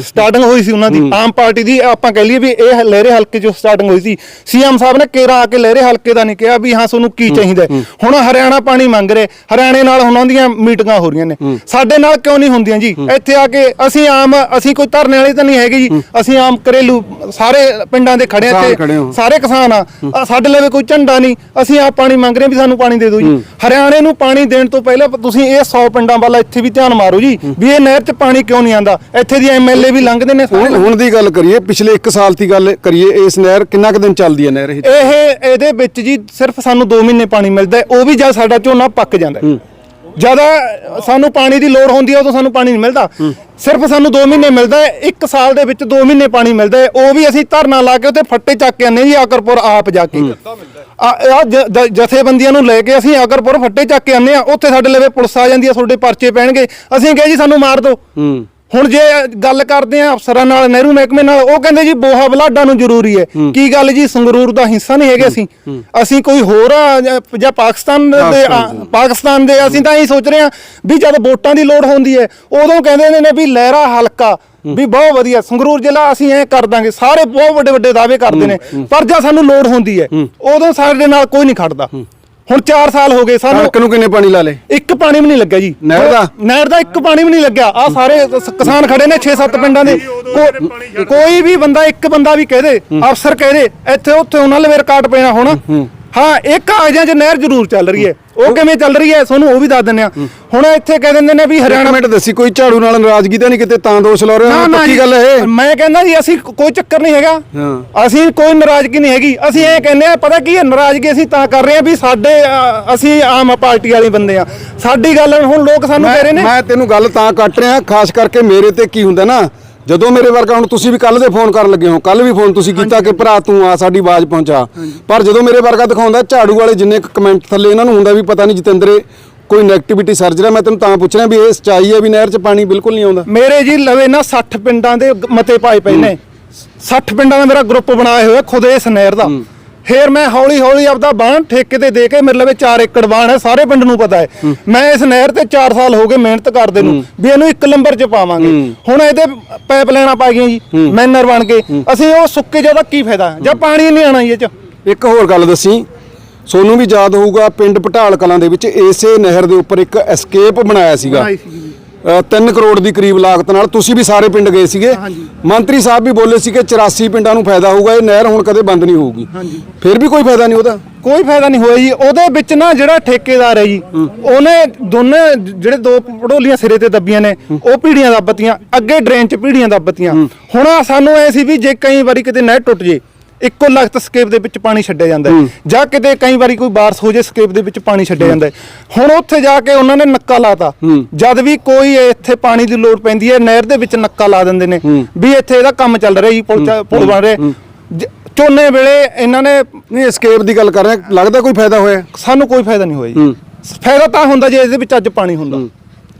[SPEAKER 1] ਸਟਾਰਟਿੰਗ ਹੋਈ ਸੀ ਉਹਨਾਂ ਦੀ। ਆਮ ਪਾਰਟੀ ਦੀ ਆਪਾਂ ਕਹਿ ਲਈਏ ਵੀ ਇਹ ਲਹਿਰੇ ਹਲਕੇ ਚੋਂ ਸਟਾਰਟਿੰਗ ਹੋਈ ਸੀ। ਸੀਐਮ ਸਾਹਿਬ ਨੇ ਕੇਰਾ ਆ ਕੇ ਲਹਿਰੇ ਹਲਕੇ ਦਾ ਨਹੀਂ ਕਿਹਾ ਵੀ ਹਾਂ ਤੁਹਾਨੂੰ ਕੀ ਚਾਹੀਦਾ। ਹੁਣ ਹਰਿਆਣਾ ਪਾਣੀ ਮੰਗ ਰਹੇ। ਹਰਿਆਣੇ ਨਾਲ ਉਹਨਾਂ ਦੀਆਂ ਮੀਟਿੰਗਾਂ ਹੋ ਰਹੀਆਂ ਨੇ। ਸਾਡੇ ਨਾਲ ਕਿਉਂ ਨਹੀਂ ਹੁੰਦੀਆਂ ਜੀ? ਇੱਥੇ ਆ ਕੇ ਅਸੀਂ ਆਮ ਅਸੀਂ ਕੋਈ ਧਰਨੇ ਵਾਲੇ ਤਾਂ ਨਹੀਂ ਹੈਗੇ ਜੀ। ਅਸੀਂ ਆਮ ਘਰੇਲੂ ਸਾਰੇ ਪਿੰਡਾਂ ਦੇ ਖੜੇ ਆ ਤੇ। ਸਾਰੇ ਕਿਸਾਨ ਆ। ਸਾਡੇ ਲਵੇ ਕੋਈ ਝੰਡਾ ਨਹੀਂ। ਅਸੀਂ ਆਪ ਪਾਣੀ ਮੰਗ ਰਹੇ ਵੀ ਸਾਨੂੰ ਪਾਣੀ ਦੇ ਦਿਓ ਜੀ। ਹਰਿਆਣੇ ਨੂੰ ਪਾਣੀ ਦੇਣ ਤੋਂ ਪਹਿਲਾਂ ਤੁਸੀਂ ਇਹ 100 ਪਿੰਡਾਂ ਵੱਲ ਇੱਥੇ ਵੀ ਧਿਆਨ ਮਾਰੋ ਜੀ। ਵੀ ਇਹ ਨਹਿਰ 'ਚ ਪਾਣੀ ਕਿਉਂ ਨਹੀਂ ਆਂਦਾ ਇੱਥੇ ਦੀ ਐਮਐਲਏ ਵੀ ਲੰਘਦੇ ਨੇ ਸਾਰੇ?
[SPEAKER 2] ਹੁਣ ਹੁਣ ਦੀ ਗੱਲ ਕਰੀਏ ਪਿਛਲੇ 1 ਸਾਲ ਦੀ ਗੱਲ ਕਰੀਏ ਇਸ ਨਹਿਰ ਕਿੰਨਾ ਕੁ ਦਿਨ ਚੱਲਦੀ ਹੈ ਨਹਿਰ ਇਹ?
[SPEAKER 1] ਇਹ ਇਹਦੇ ਵਿੱਚ ਜੀ ਸਿਰਫ ਸਾਨੂੰ 2 ਮਹੀਨੇ ਪਾਣੀ ਮਿਲਦਾ ਉਹ ਵੀ ਜਦ ਸਾਡਾ ਝੋਨਾ ਪੱਕ ਜਾਂਦਾ ਹੈ। ਸਾਨੂੰ ਪਾਣੀ ਦੀ ਲੋੜ ਹੁੰਦੀ ਹੈ ਉਦੋਂ ਸਾਨੂੰ ਪਾਣੀ ਨਹੀਂ ਮਿਲਦਾ। ਸਿਰਫ ਸਾਨੂੰ 2 ਮਹੀਨੇ ਮਿਲਦਾ ਹੈ ਇੱਕ ਸਾਲ ਦੇ ਵਿੱਚ 2 ਮਹੀਨੇ ਪਾਣੀ ਮਿਲਦਾ ਹੈ ਉਹ ਵੀ ਅਸੀਂ ਧਰਨਾ ਲਾ ਕੇ ਉੱਤੇ ਫੱਟੇ ਚੱਕ ਕੇ ਆਨੇ ਜੀ ਆਕਰਪੁਰ ਆਪ ਜਾ ਕੇ। ਆ ਆ ਜ- ਜ- ਜਥੇਬੰਦੀਆਂ ਨੂੰ ਲੈ ਕੇ ਅਸੀਂ ਆਕਰਪੁਰ ਫੱਟੇ ਚੱਕ ਕੇ ਆਨੇ ਆ ਉੱਥੇ ਸਾਡੇ ਲਵੇ ਪੁਲਿਸ ਆ ਜਾਂਦੀ ਹੈ ਤੁਹਾਡੇ ਪਰਚੇ ਪੈਣਗੇ। ਅਸੀਂ ਕਹੇ ਜੀ ਸਾਨੂੰ ਮਾਰ ਦਿਓ।
[SPEAKER 2] ਹੂੰ।
[SPEAKER 1] ਹੁਣ ਜੇ ਗੱਲ ਕਰਦੇ ਆ ਅਫਸਰਾਂ ਨਾਲ ਨਹਿਰੂ ਮਹਿਕਮੇ ਨਾਲ ਉਹ ਕਹਿੰਦੇ ਜੀ ਬੋਹਾ ਬਲਾਡਾ ਨੂੰ ਜ਼ਰੂਰੀ ਹੈ। ਕੀ ਗੱਲ ਜੀ? ਸੰਗਰੂਰ ਦਾ ਹਿੱਸਾ ਨਹੀਂ ਹੈਗੇ ਅਸੀਂ? ਅਸੀਂ ਕੋਈ ਹੋਰ ਆ ਜਾਂ- ਪਾਕਿਸਤਾਨ ਦੇ ਪਾਕਿਸਤਾਨ ਦੇ। ਅਸੀਂ ਤਾਂ ਇਹੀ ਸੋਚ ਰਹੇ ਆ ਵੀ ਜਦ ਵੋਟਾਂ ਦੀ ਲੋੜ ਹੁੰਦੀ ਹੈ ਉਦੋਂ ਕਹਿੰਦੇ ਨੇ ਵੀ ਲਹਿਰਾ ਹਲਕਾ ਵੀ ਬਹੁਤ ਵਧੀਆ। ਸੰਗਰੂਰ ਜ਼ਿਲ੍ਹਾ ਅਸੀਂ ਐ ਕਰ ਦਾਂਗੇ। ਸਾਰੇ ਬਹੁਤ ਵੱਡੇ ਵੱਡੇ ਦਾਅਵੇ ਕਰਦੇ ਨੇ। ਪਰ ਜਦ ਸਾਨੂੰ ਲੋੜ ਹੁੰਦੀ ਹੈ ਉਦੋਂ ਸਾਡੇ ਨਾਲ ਕੋਈ ਨਹੀਂ ਖੜਦਾ। ਹੁਣ 4 ਸਾਲ ਹੋ ਗਏ ਸਾਨੂੰ
[SPEAKER 2] ਕਣਕ ਨੂੰ ਕਿੰਨੇ ਪਾਣੀ ਲਾ ਲੇ
[SPEAKER 1] ਇੱਕ ਪਾਣੀ ਵੀ ਨਹੀਂ ਲੱਗਿਆ ਜੀ।
[SPEAKER 2] ਨਹਿਰ ਦਾ?
[SPEAKER 1] ਨਹਿਰ ਦਾ ਇੱਕ ਪਾਣੀ ਵੀ ਨਹੀਂ ਲੱਗਿਆ। ਆ ਸਾਰੇ ਸ- ਕਿਸਾਨ ਖੜੇ ਨੇ 6-7 ਪਿੰਡਾਂ ਦੇ। ਕੋ- ਕੋਈ ਵੀ ਬੰਦਾ ਇੱਕ ਬੰਦਾ ਵੀ ਕਹਦੇ ਅਫਸਰ ਕਹਦੇ ਇੱਥੇ ਉੱਥੇ ਉਹਨਾਂ ਲਵੇ ਰਿਕਾਰਡ ਪੈਣਾ ਹੁਣ। ਹਾਂ ਇਹ ਕਾਗਜ਼ਾਂ 'ਚ ਨਹਿਰ ਜ਼ਰੂਰ ਚੱਲ ਰਹੀ ਹੈ। ਉਹ ਕਿਵੇਂ ਚੱਲ ਰਹੀ ਹੈ? ਤੁਹਾਨੂੰ ਉਹ ਵੀ ਦੱਸ ਦਿੰਦੇ ਆ ਹੁਣ ਇੱਥੇ ਕਹਿ ਦਿੰਦੇ ਨੇ ਵੀ
[SPEAKER 2] ਹਰਿਆਣਾ ਮਿੰਟ ਦੱਸੀ ਕੋਈ ਝਾੜੂ ਨਾਲ ਨਾਰਾਜ਼ਗੀ ਤਾਂ ਨਹੀਂ ਕਿਤੇ ਤਾਂ ਦੋਸ਼ ਲਾ ਰਹੇ ਹੋ? ਪੱਕੀ ਗੱਲ ਇਹ?
[SPEAKER 1] ਮੈਂ ਕਹਿੰਦਾ ਜੀ ਅਸੀਂ ਕੋਈ ਚੱਕਰ ਨਹੀਂ ਹੈਗਾ। ਅਸੀਂ ਕੋਈ ਨਾਰਾਜ਼ਗੀ ਨਹੀਂ ਹੈਗੀ। ਅਸੀਂ ਇਹ ਕਹਿੰਦੇ ਆ ਪਤਾ ਕੀ ਹੈ? ਨਾਰਾਜ਼ਗੀ ਅਸੀਂ ਤਾਂ ਕਰ ਰਹੇ ਆ ਵੀ ਸਾਡੇ ਅਸੀਂ ਆਮ ਪਾਰਟੀ ਵਾਲੇ ਬੰਦੇ ਆ ਸਾਡੀ ਗੱਲ ਹੁਣ ਲੋਕ ਸਾਨੂੰ ਕਹਿ ਰਹੇ ਨੇ।
[SPEAKER 2] ਮੈਂ ਤੈਨੂੰ ਗੱਲ ਤਾਂ ਕੱਟ ਰਿਹਾ ਖਾਸ ਕਰਕੇ ਮੇਰੇ ਤੇ ਕੀ ਹੁੰਦਾ ਨਾ। ਜਦੋਂ ਮੇਰੇ ਵਰਗਾ ਹੁਣ ਤੁਸੀਂ ਵੀ ਕੱਲ ਦੇ ਫੋਨ ਕਰਨ ਲੱਗੇ ਹੋ ਕੱਲ ਵੀ ਫੋਨ ਤੁਸੀਂ ਕੀਤਾ ਕਿ ਭਰਾ ਤੂੰ ਆ ਸਾਡੀ ਆਵਾਜ਼ ਪਹੁੰਚਾ। ਪਰ ਜਦੋਂ ਮੇਰੇ ਵਰਗਾ ਦਿਖਾਉਂਦਾ ਝਾੜੂ ਵਾਲੇ ਜਿੰਨੇ ਕਮੈਂਟ ਥੱਲੇ ਇਹਨਾਂ ਨੂੰ ਹੁੰਦਾ ਵੀ ਪਤਾ ਨਹੀਂ ਜਤਿੰਦਰੇ ਕੋਈ ਨੈਗੇਟਿਵਿਟੀ ਸਰਜ ਰਿਹਾ ਮੈਂ ਤੈਨੂੰ ਤਾਂ ਪੁੱਛ ਰਿਹਾ ਵੀ ਇਹ ਸੱਚਾਈ ਹੈ ਵੀ ਨਹਿਰ 'ਚ ਪਾਣੀ ਬਿਲਕੁਲ ਨਹੀਂ ਆਉਂਦਾ?
[SPEAKER 1] ਮੇਰੇ ਜੀ ਲਵੇ ਨਾ 60 ਪਿੰਡਾਂ ਦੇ ਮਤੇ ਪਾਏ ਪਏ ਨੇ। 60 ਪਿੰਡਾਂ ਦਾ ਮੇਰਾ ਗਰੁੱਪ ਬਣਾਇਆ ਹੋਇਆ ਖੁਦ ਇਸ ਨਹਿਰ ਦਾ। ਫੇਰ ਮੈਂ ਹੌਲੀ ਹੌਲੀ ਆਪਦਾ ਬਾਣ ਠੇਕੇ ਤੇ ਦੇ ਕੇ ਮੇਰੇ ਲਵੇ 4 ਏਕੜ ਬਾਣ ਹੈ ਸਾਰੇ ਪਿੰਡ ਨੂੰ ਪਤਾ ਹੈ। ਮੈਂ ਇਸ ਨਹਿਰ ਤੇ 4 ਸਾਲ ਹੋ ਗਏ ਮਿਹਨਤ ਕਰਦੇ ਨੂੰ ਵੀ ਇਹਨੂੰ ਇੱਕ ਨੰਬਰ 'ਚ ਪਾਵਾਂਗੇ। ਹੁਣ ਇਹਦੇ ਪਾਈਪ ਲੈਣਾ ਪਾ ਗਈਆਂ ਜੀ ਮੈਨਰ ਬਣ ਕੇ। ਅਸੀਂ ਉਹ ਸੁੱਕੇ ਜਿਹਦਾ ਕੀ ਫਾਇਦਾ? ਜਾਂ ਪਾਣੀ ਨਹੀਂ ਆਣਾ ਇਹ 'ਚ?
[SPEAKER 2] ਇੱਕ ਹੋਰ ਗੱਲ ਦੱਸੀ। ਸੋਨੂੰ ਵੀ ਯਾਦ ਹੋਊਗਾ ਪਿੰਡ ਪਟਾਲ ਕਲਾਂ ਦੇ ਵਿੱਚ ਇਸੇ ਨਹਿਰ ਦੇ ਉੱਪਰ ਇੱਕ ਐਸਕੇਪ ਬਣਾਇਆ ਸੀਗਾ। 3 ਕਰੋੜ ਦੀ ਕਰੀਬ ਲਾਗਤ ਨਾਲ ਤੁਸੀਂ ਵੀ ਸਾਰੇ ਪਿੰਡ ਗਏ ਸੀਗੇ। ਮੰਤਰੀ ਸਾਹਿਬ ਵੀ ਬੋਲੇ ਸੀ ਕਿ 84 ਪਿੰਡਾਂ ਨੂੰ ਫਾਇਦਾ ਹੋਊਗਾ ਇਹ ਨਹਿਰ ਹੁਣ ਕਦੇ ਬੰਦ ਨਹੀਂ ਹੋਊਗੀ। ਫਿਰ ਵੀ ਕੋਈ ਫਾਇਦਾ ਨਹੀਂ ਉਹਦਾ?
[SPEAKER 1] ਕੋਈ ਫਾਇਦਾ ਨਹੀਂ ਹੋਇਆ ਜੀ। ਉਹਦੇ ਵਿੱਚ ਨਾ ਜਿਹੜਾ ਠੇਕੇਦਾਰ ਹੈ ਜੀ ਉਹਨੇ ਦੋਨੇ ਜਿਹੜੇ ਦੋ ਪੜੋਲੀਆਂ ਸਿਰੇ ਤੇ ਦੱਬੀਆਂ ਨੇ ਉਹ ਪੀੜੀਆਂ ਦੱਬਤੀਆਂ ਅੱਗੇ ਡਰੇਨ 'ਚ ਪੀੜੀਆਂ ਦੱਬਤੀਆਂ ਹੁਣ ਸਾਨੂੰ ਐ ਸੀ ਵੀ ਜੇ ਕਈ ਵਾਰੀ ਕਿਤੇ ਨਹਿਰ ਟੁੱਟ ਜੇ ਇੱਕੋ ਲਖਤ ਸਕੇਪ ਦੇ ਵਿੱਚ ਪਾਣੀ ਛੱਡਿਆ ਜਾਂਦਾ ਹੈ। ਜਾਂ ਕਿਤੇ ਕਈ ਵਾਰੀ ਕੋਈ ਬਾਰਸ ਹੋ ਜੇ ਸਕੇਪ ਦੇ ਵਿੱਚ ਪਾਣੀ ਛੱਡਿਆ ਜਾਂਦਾ ਹੈ। ਹੁਣ ਉੱਥੇ ਜਾ ਕੇ ਉਹਨਾਂ ਨੇ ਨੱਕਾ ਲਾਤਾ। ਜਦ ਵੀ ਕੋਈ ਇੱਥੇ ਪਾਣੀ ਦੀ ਲੋੜ ਪੈਂਦੀ ਹੈ ਨਹਿਰ ਦੇ ਵਿੱਚ ਨੱਕਾ ਲਾ ਦਿੰਦੇ ਨੇ। ਵੀ ਇੱਥੇ ਇਹਦਾ ਕੰਮ ਚੱਲ ਰਿਹਾ ਜੀ ਪੁਲ ਚ- ਪੁਲ ਬਣ ਰਿਹਾ। ਜ- ਝੋਨੇ ਵੇਲੇ ਇਹਨਾਂ ਨੇ
[SPEAKER 2] ਨਹੀਂ escape ਦੀ ਗੱਲ ਕਰ ਰਹੇ ਹਾਂ, ਲੱਗਦਾ ਕੋਈ ਫਾਇਦਾ ਹੋਇਆ?
[SPEAKER 1] ਸਾਨੂੰ ਕੋਈ ਫਾਇਦਾ ਨਹੀਂ ਹੋਇਆ ਜੀ। ਫਾਇਦਾ ਤਾਂ ਹੁੰਦਾ ਜੇ ਇਹਦੇ ਵਿੱਚ ਅੱਜ ਪਾਣੀ ਹੁੰਦਾ।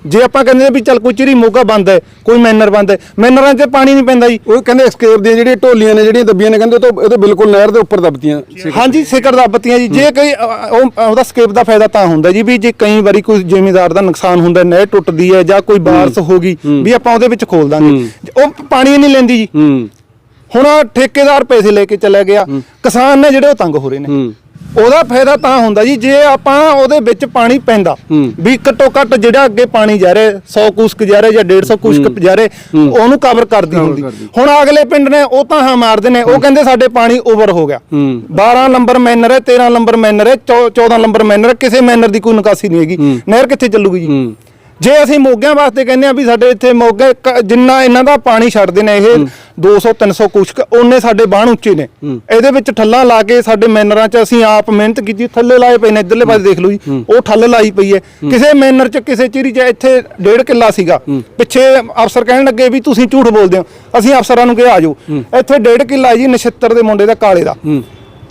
[SPEAKER 1] ਜੇ ਆਪਾਂ ਕਹਿੰਦੇ ਵੀ ਚੱਲ ਕੋਈ ਚਿਰੀ ਮੋਗਾ ਬੰਦ ਹੈ ਕੋਈ ਮੈਨਰ ਬੰਦ ਹੈ ਮੈਨਰਾਂ 'ਚ ਪਾਣੀ ਨਹੀਂ ਪੈਂਦਾ ਜੀ।
[SPEAKER 2] ਉਹ ਕਹਿੰਦੇ escape ਦੀਆਂ ਜਿਹੜੀਆਂ ਢੋਲੀਆਂ ਨੇ ਜਿਹੜੀਆਂ ਦੱਬੀਆਂ ਨੇ ਕਹਿੰਦੇ ਉਹ ਤਾਂ ਇਹ ਤਾਂ ਬਿਲਕੁਲ ਨਹਿਰ ਦੇ ਉੱਪਰ ਦੱਬਤੀਆਂ
[SPEAKER 1] ਹਾਂਜੀ ਸਿਖਰ ਦਾ ਬੱਤੀਆਂ ਜੀ ਜੇ ਕੋਈ ਉਹ ਉਹਦਾ ਸਕੇਪ ਦਾ ਫਾਇਦਾ ਤਾਂ ਹੁੰਦਾ ਜੀ ਵੀ ਜੇ ਕਈ ਵਾਰੀ ਕੋਈ ਜ਼ਿਮੀਦਾਰ ਦਾ ਨੁਕਸਾਨ ਹੁੰਦਾ ਨਹਿਰ ਟੁੱਟਦੀ ਹੈ ਜਾਂ ਕੋਈ ਬਾਰਿਸ਼ ਹੋ ਗਈ ਵੀ ਆਪਾਂ ਉਹਦੇ ਵਿੱਚ ਖੋਲ ਦਾਂਗੇ। ਉਹ ਪਾਣੀ ਨਹੀਂ ਲੈਂਦੀ ਜੀ। ਹੁਣ ਠੇਕੇਦਾਰ ਪੈਸੇ ਲੈ ਕੇ ਚਲਾ ਗਿਆ। ਕਿਸਾਨ ਨੇ ਜਿਹੜੇ ਉਹ ਤੰਗ ਹੋ ਰਹੇ ਨੇ। ਉਹਦਾ ਫਾਇਦਾ ਤਾਂ ਹੁੰਦਾ ਜੀ ਜੇ ਆਪਾਂ ਉਹਦੇ ਵਿੱਚ ਪਾਣੀ ਪੈਂਦਾ ਵੀ ਘੱਟੋ ਘੱਟ ਜਿਹੜਾ ਅੱਗੇ ਪਾਣੀ ਜਾ ਰਿਹਾ 100 ਕੁਸਕ ਜਾ ਰਿਹਾ ਜਾਂ 150 ਕੁਸਕ ਜਾ ਰਿਹਾ ਉਹਨੂੰ ਕਵਰ ਕਰਦੀ ਹੁੰਦੀ। ਹੁਣ ਅਗਲੇ ਪਿੰਡ ਨੇ ਉਹ ਤਾਂ ਹਾਂ ਮਾਰਦੇ ਨੇ ਉਹ ਕਹਿੰਦੇ ਸਾਡੇ ਪਾਣੀ ਓਵਰ ਹੋ ਗਿਆ। 12 ਨੰਬਰ ਮੈਨਰ ਹੈ 13 ਨੰਬਰ ਮੈਨਰ ਹੈ 14 ਨੰਬਰ ਮੈਨਰ ਕਿਸੇ ਮੈਨਰ ਦੀ ਕੋਈ ਨਿਕਾਸੀ ਨਹੀਂ ਹੈਗੀ। ਨਹਿਰ ਕਿੱਥੇ ਚੱਲੂਗੀ ਜੀ? ਜੇ ਅਸੀਂ ਮੋਗਿਆਂ ਵਾਸਤੇ ਕਹਿੰਦੇ ਆ ਵੀ ਸਾਡੇ ਇੱਥੇ ਮੋਗੇ ਕ- ਜਿੰਨਾ ਇਹਨਾਂ ਦਾ ਪਾਣੀ ਛੱਡਦੇ ਨੇ ਇਹ 200 300 ਕੁਸ਼ਕ ਉਹਨੇ ਸਾਡੇ ਬਾਣ ਉੱਚੇ ਨੇ। ਇਹਦੇ ਵਿੱਚ ਠੱਲਾਂ ਲਾ ਕੇ ਸਾਡੇ ਮੈਨਰਾਂ 'ਚ ਅਸੀਂ ਆਪ ਮਿਹਨਤ ਕੀਤੀ ਥੱਲੇ ਲਾਏ ਪਏ ਨੇ ਇਧਰਲੇ ਪਾਸੇ ਦੇਖ ਲਓ ਜੀ ਉਹ ਠੱਲ ਲਾਈ ਪਈ ਹੈ। ਕਿਸੇ ਮੈਨਰ 'ਚ ਕਿਸੇ ਚੀਰੀ 'ਚ ਇੱਥੇ ਡੇਢ ਕਿੱਲਾ ਸੀਗਾ। ਪਿੱਛੇ ਅਫਸਰ ਕਹਿਣ ਲੱਗੇ ਵੀ ਤੁਸੀਂ ਝੂਠ ਬੋਲਦੇ ਹੋ ਅਸੀਂ ਅਫਸਰਾਂ ਨੂੰ ਕਿਹਾ ਆਜੋ ਇੱਥੇ ਡੇਢ ਕਿੱਲਾ ਜੀ ਨਛੱਤਰ ਦੇ ਮੁੰਡੇ ਦਾ ਕਾਲੇ ਦਾ।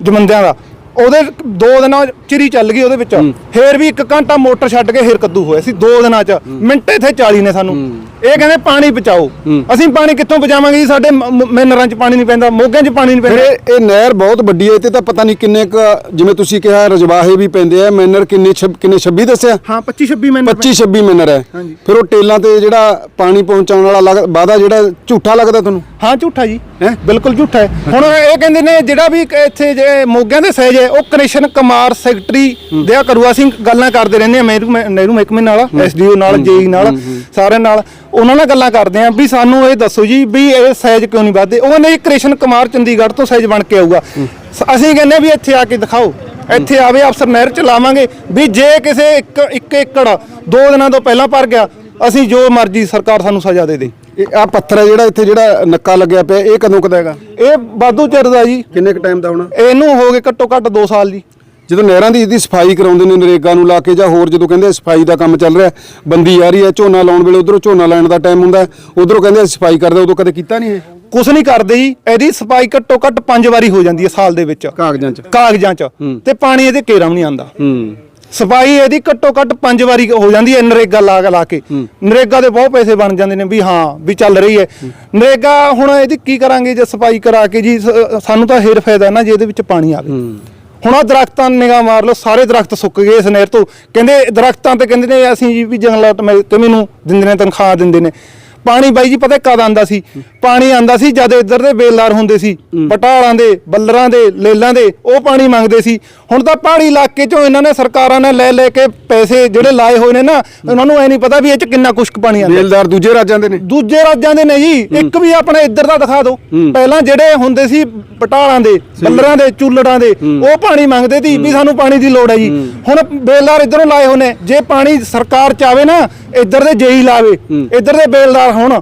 [SPEAKER 1] ਜਮੰਦਿਆਂ ਦਾ। ਉਹਦੇ ਦੋ ਦਿਨਾਂ ਚਿਰੀ ਚੱਲ ਗਈ ਉਹਦੇ ਵਿੱਚ। ਫੇਰ ਵੀ ਇੱਕ ਘੰਟਾ ਮੋਟਰ ਛੱਡ ਕੇ ਫੇਰ ਕੱਦੂ ਹੋਇਆ ਸੀ ਦੋ ਦਿਨਾਂ 'ਚ। ਮਿੰਟੇ ਇੱਥੇ 40 ਨੇ ਸਾਨੂੰ। ਇਹ ਕਹਿੰਦੇ ਪਾਣੀ ਬਚਾਓ। ਅਸੀਂ ਪਾਣੀ ਕਿੱਥੋਂ ਬਚਾਵਾਂਗੇ ਜੀ? ਸਾਡੇ ਮੈਨਰਾਂ 'ਚ ਪਾਣੀ ਨਹੀਂ ਪੈਂਦਾ ਮੋਗਿਆਂ 'ਚ ਪਾਣੀ ਨਹੀਂ ਪੈਂਦਾ।
[SPEAKER 2] ਇਹ ਇਹ ਨਹਿਰ ਬਹੁਤ ਵੱਡੀ ਹੈ ਤੇ ਤਾਂ ਪਤਾ ਨਹੀਂ ਕਿੰਨੇ ਕੁ ਜਿਵੇਂ ਤੁਸੀਂ ਕਿਹਾ ਰਜਵਾਹੇ ਵੀ ਪੈਂਦੇ ਆ ਮੈਨਰ ਕਿੰਨੇ ਕਿੰਨੇ 26 ਦੱਸਿਆ?
[SPEAKER 1] ਹਾਂ 25 26 ਮੈਨਰ
[SPEAKER 2] 25 26 ਮੈਨਰ ਹੈ। ਫਿਰ ਉਹ ਟੇਲਾਂ ਤੇ ਜਿਹੜਾ ਪਾਣੀ ਪਹੁੰਚਾਉਣ ਵਾਲਾ ਵਾਅਦਾ ਜਿਹੜਾ ਝੂਠਾ ਲੱਗਦਾ ਤੁਹਾਨੂੰ?
[SPEAKER 1] ਹਾਂ ਝੂਠਾ ਜੀ? ਬਿਲਕੁਲ ਝੂਠਾ ਹੈ। ਹੁਣ ਇਹ ਕਹਿੰਦੇ ਨੇ ਜਿਹੜਾ ਵੀ ਇੱਥੇ ਜੇ ਮੋਗਿਆਂ ਦੇ ਸਹਿਜ ਹੈ ਉਹ ਕ੍ਰਿਸ਼ਨ ਕੁਮਾਰ ਸੈਕਟਰੀ ਦਿਆ ਕਰੂਆ ਸਿੰਘ ਗੱਲਾਂ ਕਰਦੇ ਰਹਿੰਦੇ ਆ ਨਹਿਰੂ ਮਹਿਕਮੇ ਨਾਲ ਐਸਡੀਓ ਨਾਲ ਜੇਈ ਨਾਲ ਸਾਰਿਆਂ ਨਾਲ। ਉਹਨਾਂ ਨਾਲ ਗੱਲਾਂ ਕਰਦੇ ਆ ਵੀ ਸਾਨੂੰ ਇਹ ਦੱਸੋ ਜੀ ਵੀ ਇਹ ਸਹਿਜ ਕਿਉਂ ਨਹੀਂ ਵੱਧਦੇ? ਉਹ ਜੀ ਕ੍ਰਿਸ਼ਨ ਕੁਮਾਰ ਚੰਡੀਗੜ੍ਹ ਤੋਂ ਸਹਿਜ ਬਣ ਕੇ ਆਊਗਾ। ਅਸੀਂ ਕਹਿੰਦੇ ਵੀ ਇੱਥੇ ਆ ਕੇ ਦਿਖਾਓ। ਇੱਥੇ ਆਵੇ ਅਫਸਰ ਨਹਿਰ ਚ ਲਾਵਾਂਗੇ। ਵੀ ਜੇ ਕਿਸੇ ਇੱਕ ਇੱਕ ਏਕੜ ਦੋ ਦਿਨਾਂ ਤੋਂ ਪਹਿਲਾਂ ਭਰ ਗਿਆ ਅਸੀਂ ਜੋ ਮਰਜ਼ੀ ਸਰਕਾਰ ਸਾਨੂੰ ਸਜ਼ਾ ਦੇ ਦੇ।
[SPEAKER 2] ਇਹ ਆ ਪੱਥਰ ਹੈ ਜਿਹੜਾ ਇੱਥੇ ਜਿਹੜਾ ਨੱਕਾ ਲੱਗਿਆ ਪਿਆ ਇਹ ਕਦੋਂ ਕਦਾ ਹੈਗਾ?
[SPEAKER 1] ਇਹ ਵਾਧੂ ਚਿਰ ਦਾ ਜੀ।
[SPEAKER 2] ਕਿੰਨੇ ਕ ਟਾਈਮ ਦਾ ਹੋਣਾ?
[SPEAKER 1] ਇਹਨੂੰ ਹੋ ਗਏ ਘੱਟੋ ਘੱਟ 2 ਸਾਲ ਜੀ।
[SPEAKER 2] ਜਦੋਂ ਨਹਿਰਾਂ ਦੀ ਇਹਦੀ ਸਫ਼ਾਈ ਕਰਾਉਂਦੇ ਨੇ ਨਰੇਗਾ ਨੂੰ ਲਾ ਕੇ ਜਾਂ ਹੋਰ ਜਦੋਂ ਕਹਿੰਦੇ ਸਫ਼ਾਈ ਦਾ ਕੰਮ ਚੱਲ ਰਿਹਾ ਬੰਦੀ ਆ ਰਹੀ ਹੈ ਝੋਨਾ ਲਾਉਣ ਵੇਲੇ ਉਧਰੋਂ ਝੋਨਾ ਲੈਣ ਦਾ ਟਾਈਮ ਹੁੰਦਾ ਉਧਰੋਂ ਕਹਿੰਦੇ ਸਫ਼ਾਈ ਕਰਦੇ ਉਦੋਂ ਕਦੇ ਕੀਤਾ ਨਹੀਂ ਇਹ?
[SPEAKER 1] ਕੁਛ ਨਹੀਂ ਕਰਦੇ ਜੀ ਇਹਦੀ ਸਫ਼ਾਈ ਘੱਟੋ ਘੱਟ 5 ਵਾਰੀ ਹੋ ਜਾਂਦੀ ਹੈ ਸਾਲ ਦੇ ਵਿੱਚ।
[SPEAKER 2] ਕਾਗਜ਼ਾਂ 'ਚ।
[SPEAKER 1] ਕਾਗਜ਼ਾਂ 'ਚ। ਤੇ ਪਾਣੀ ਇਹਦੇ ਕੇਰਾਂ ਨਹੀਂ ਆਂਦਾ
[SPEAKER 2] ਹੂੰ।
[SPEAKER 1] ਸਫ਼ਾਈ ਇਹਦੀ ਘੱਟੋ ਘੱਟ 5 ਵਾਰੀ ਹੋ ਜਾਂਦੀ ਹੈ ਨਰੇਗਾ ਲਾ ਲਾ ਕੇ। ਨਰੇਗਾ ਦੇ ਬਹੁਤ ਪੈਸੇ ਬਣ ਜਾਂਦੇ ਨੇ ਵੀ ਹਾਂ ਵੀ ਚੱਲ ਰਹੀ ਹੈ। ਨਰੇਗਾ ਹੁਣ ਇਹਦੀ ਕੀ ਕਰਾਂਗੇ ਜੇ ਸਫ਼ਾਈ ਕਰਾ ਕੇ ਜੀ ਸ- ਸਾਨੂੰ ਤਾਂ ਹੇਰ ਫਾਇਦਾ ਨਾ ਜੇ ਇਹਦੇ ਵਿੱਚ ਪਾਣੀ ਆਵੇ। ਹੁਣ ਆ ਦਰਖਤਾਂ ਨੂੰ ਨਿਗਾਹ ਮਾਰ ਲਓ, ਸਾਰੇ ਦਰਖਤ ਸੁੱਕ ਗਏ ਇਸ ਨਹਿਰ ਤੋਂ। ਕਹਿੰਦੇ ਦਰਖਤਾਂ ਤੇ ਕਹਿੰਦੇ ਨੇ ਅਸੀਂ ਜੀ ਵੀ ਜੰਗਲਾਤ ਮਹਿਕਮੇ ਨੂੰ ਦਿੰਦੇ ਨੇ, ਤਨਖਾਹ ਦਿੰਦੇ ਨੇ। ਪਾਣੀ ਬਾਈ ਜੀ ਪਤਾ ਕਦ ਆਂਦਾ ਸੀ? ਪਾਣੀ ਆਂਦਾ ਸੀ ਜਦ ਇੱਧਰ ਦੇ ਬੇਲਦਾਰ ਹੁੰਦੇ ਸੀ। ਪਟਾਲਾਂ ਦੇ ਬੱਲਰਾਂ ਦੇ ਲੇਲਾਂ ਦੇ ਉਹ ਪਾਣੀ ਮੰਗਦੇ ਸੀ। ਹੁਣ ਤਾਂ ਪਹਾੜੀ ਇਲਾਕੇ ਚੋਂ ਇਹਨਾਂ ਨੇ ਸਰਕਾਰਾਂ ਨੇ ਲੈ ਲੈ ਕੇ ਪੈਸੇ ਜਿਹੜੇ ਲਾਏ ਹੋਏ ਨੇ ਨਾ ਉਹਨਾਂ ਨੂੰ ਐ ਨਹੀਂ ਪਤਾ ਵੀ ਇਹ ਚ ਕਿੰਨਾ ਕੁਸ਼ਕ ਪਾਣੀ ਆਂਦਾ।
[SPEAKER 2] ਬੇਲਦਾਰ ਦੂਜੇ ਰਾਜਾਂ ਦੇ ਨੇ।
[SPEAKER 1] ਦੂਜੇ ਰਾਜਾਂ ਦੇ ਨੇ ਜੀ। ਇੱਕ ਵੀ ਆਪਣੇ ਇੱਧਰ ਦਾ ਦਿਖਾ ਦਿਓ। ਪਹਿਲਾਂ ਜਿਹੜੇ ਹੁੰਦੇ ਸੀ ਪਟਾਲਾਂ ਦੇ ਬੱਲਰਾਂ ਦੇ ਚੁੱਲੜਾਂ ਦੇ ਉਹ ਪਾਣੀ ਮੰਗਦੇ ਸੀ ਵੀ ਸਾਨੂੰ ਪਾਣੀ ਦੀ ਲੋੜ ਹੈ ਜੀ। ਹੁਣ ਬੇਲਦਾਰ ਇੱਧਰੋਂ ਲਾਏ ਹੋਏ ਨੇ। ਜੇ ਪਾਣੀ ਸਰਕਾਰ ਚਾਵੇ ਨਾ ਇੱਧਰ ਦੇ ਜੇਈ ਲਾਵੇ। ਇੱਧਰ ਦੇ ਬੇਲਦਾਰ ਹੋਣ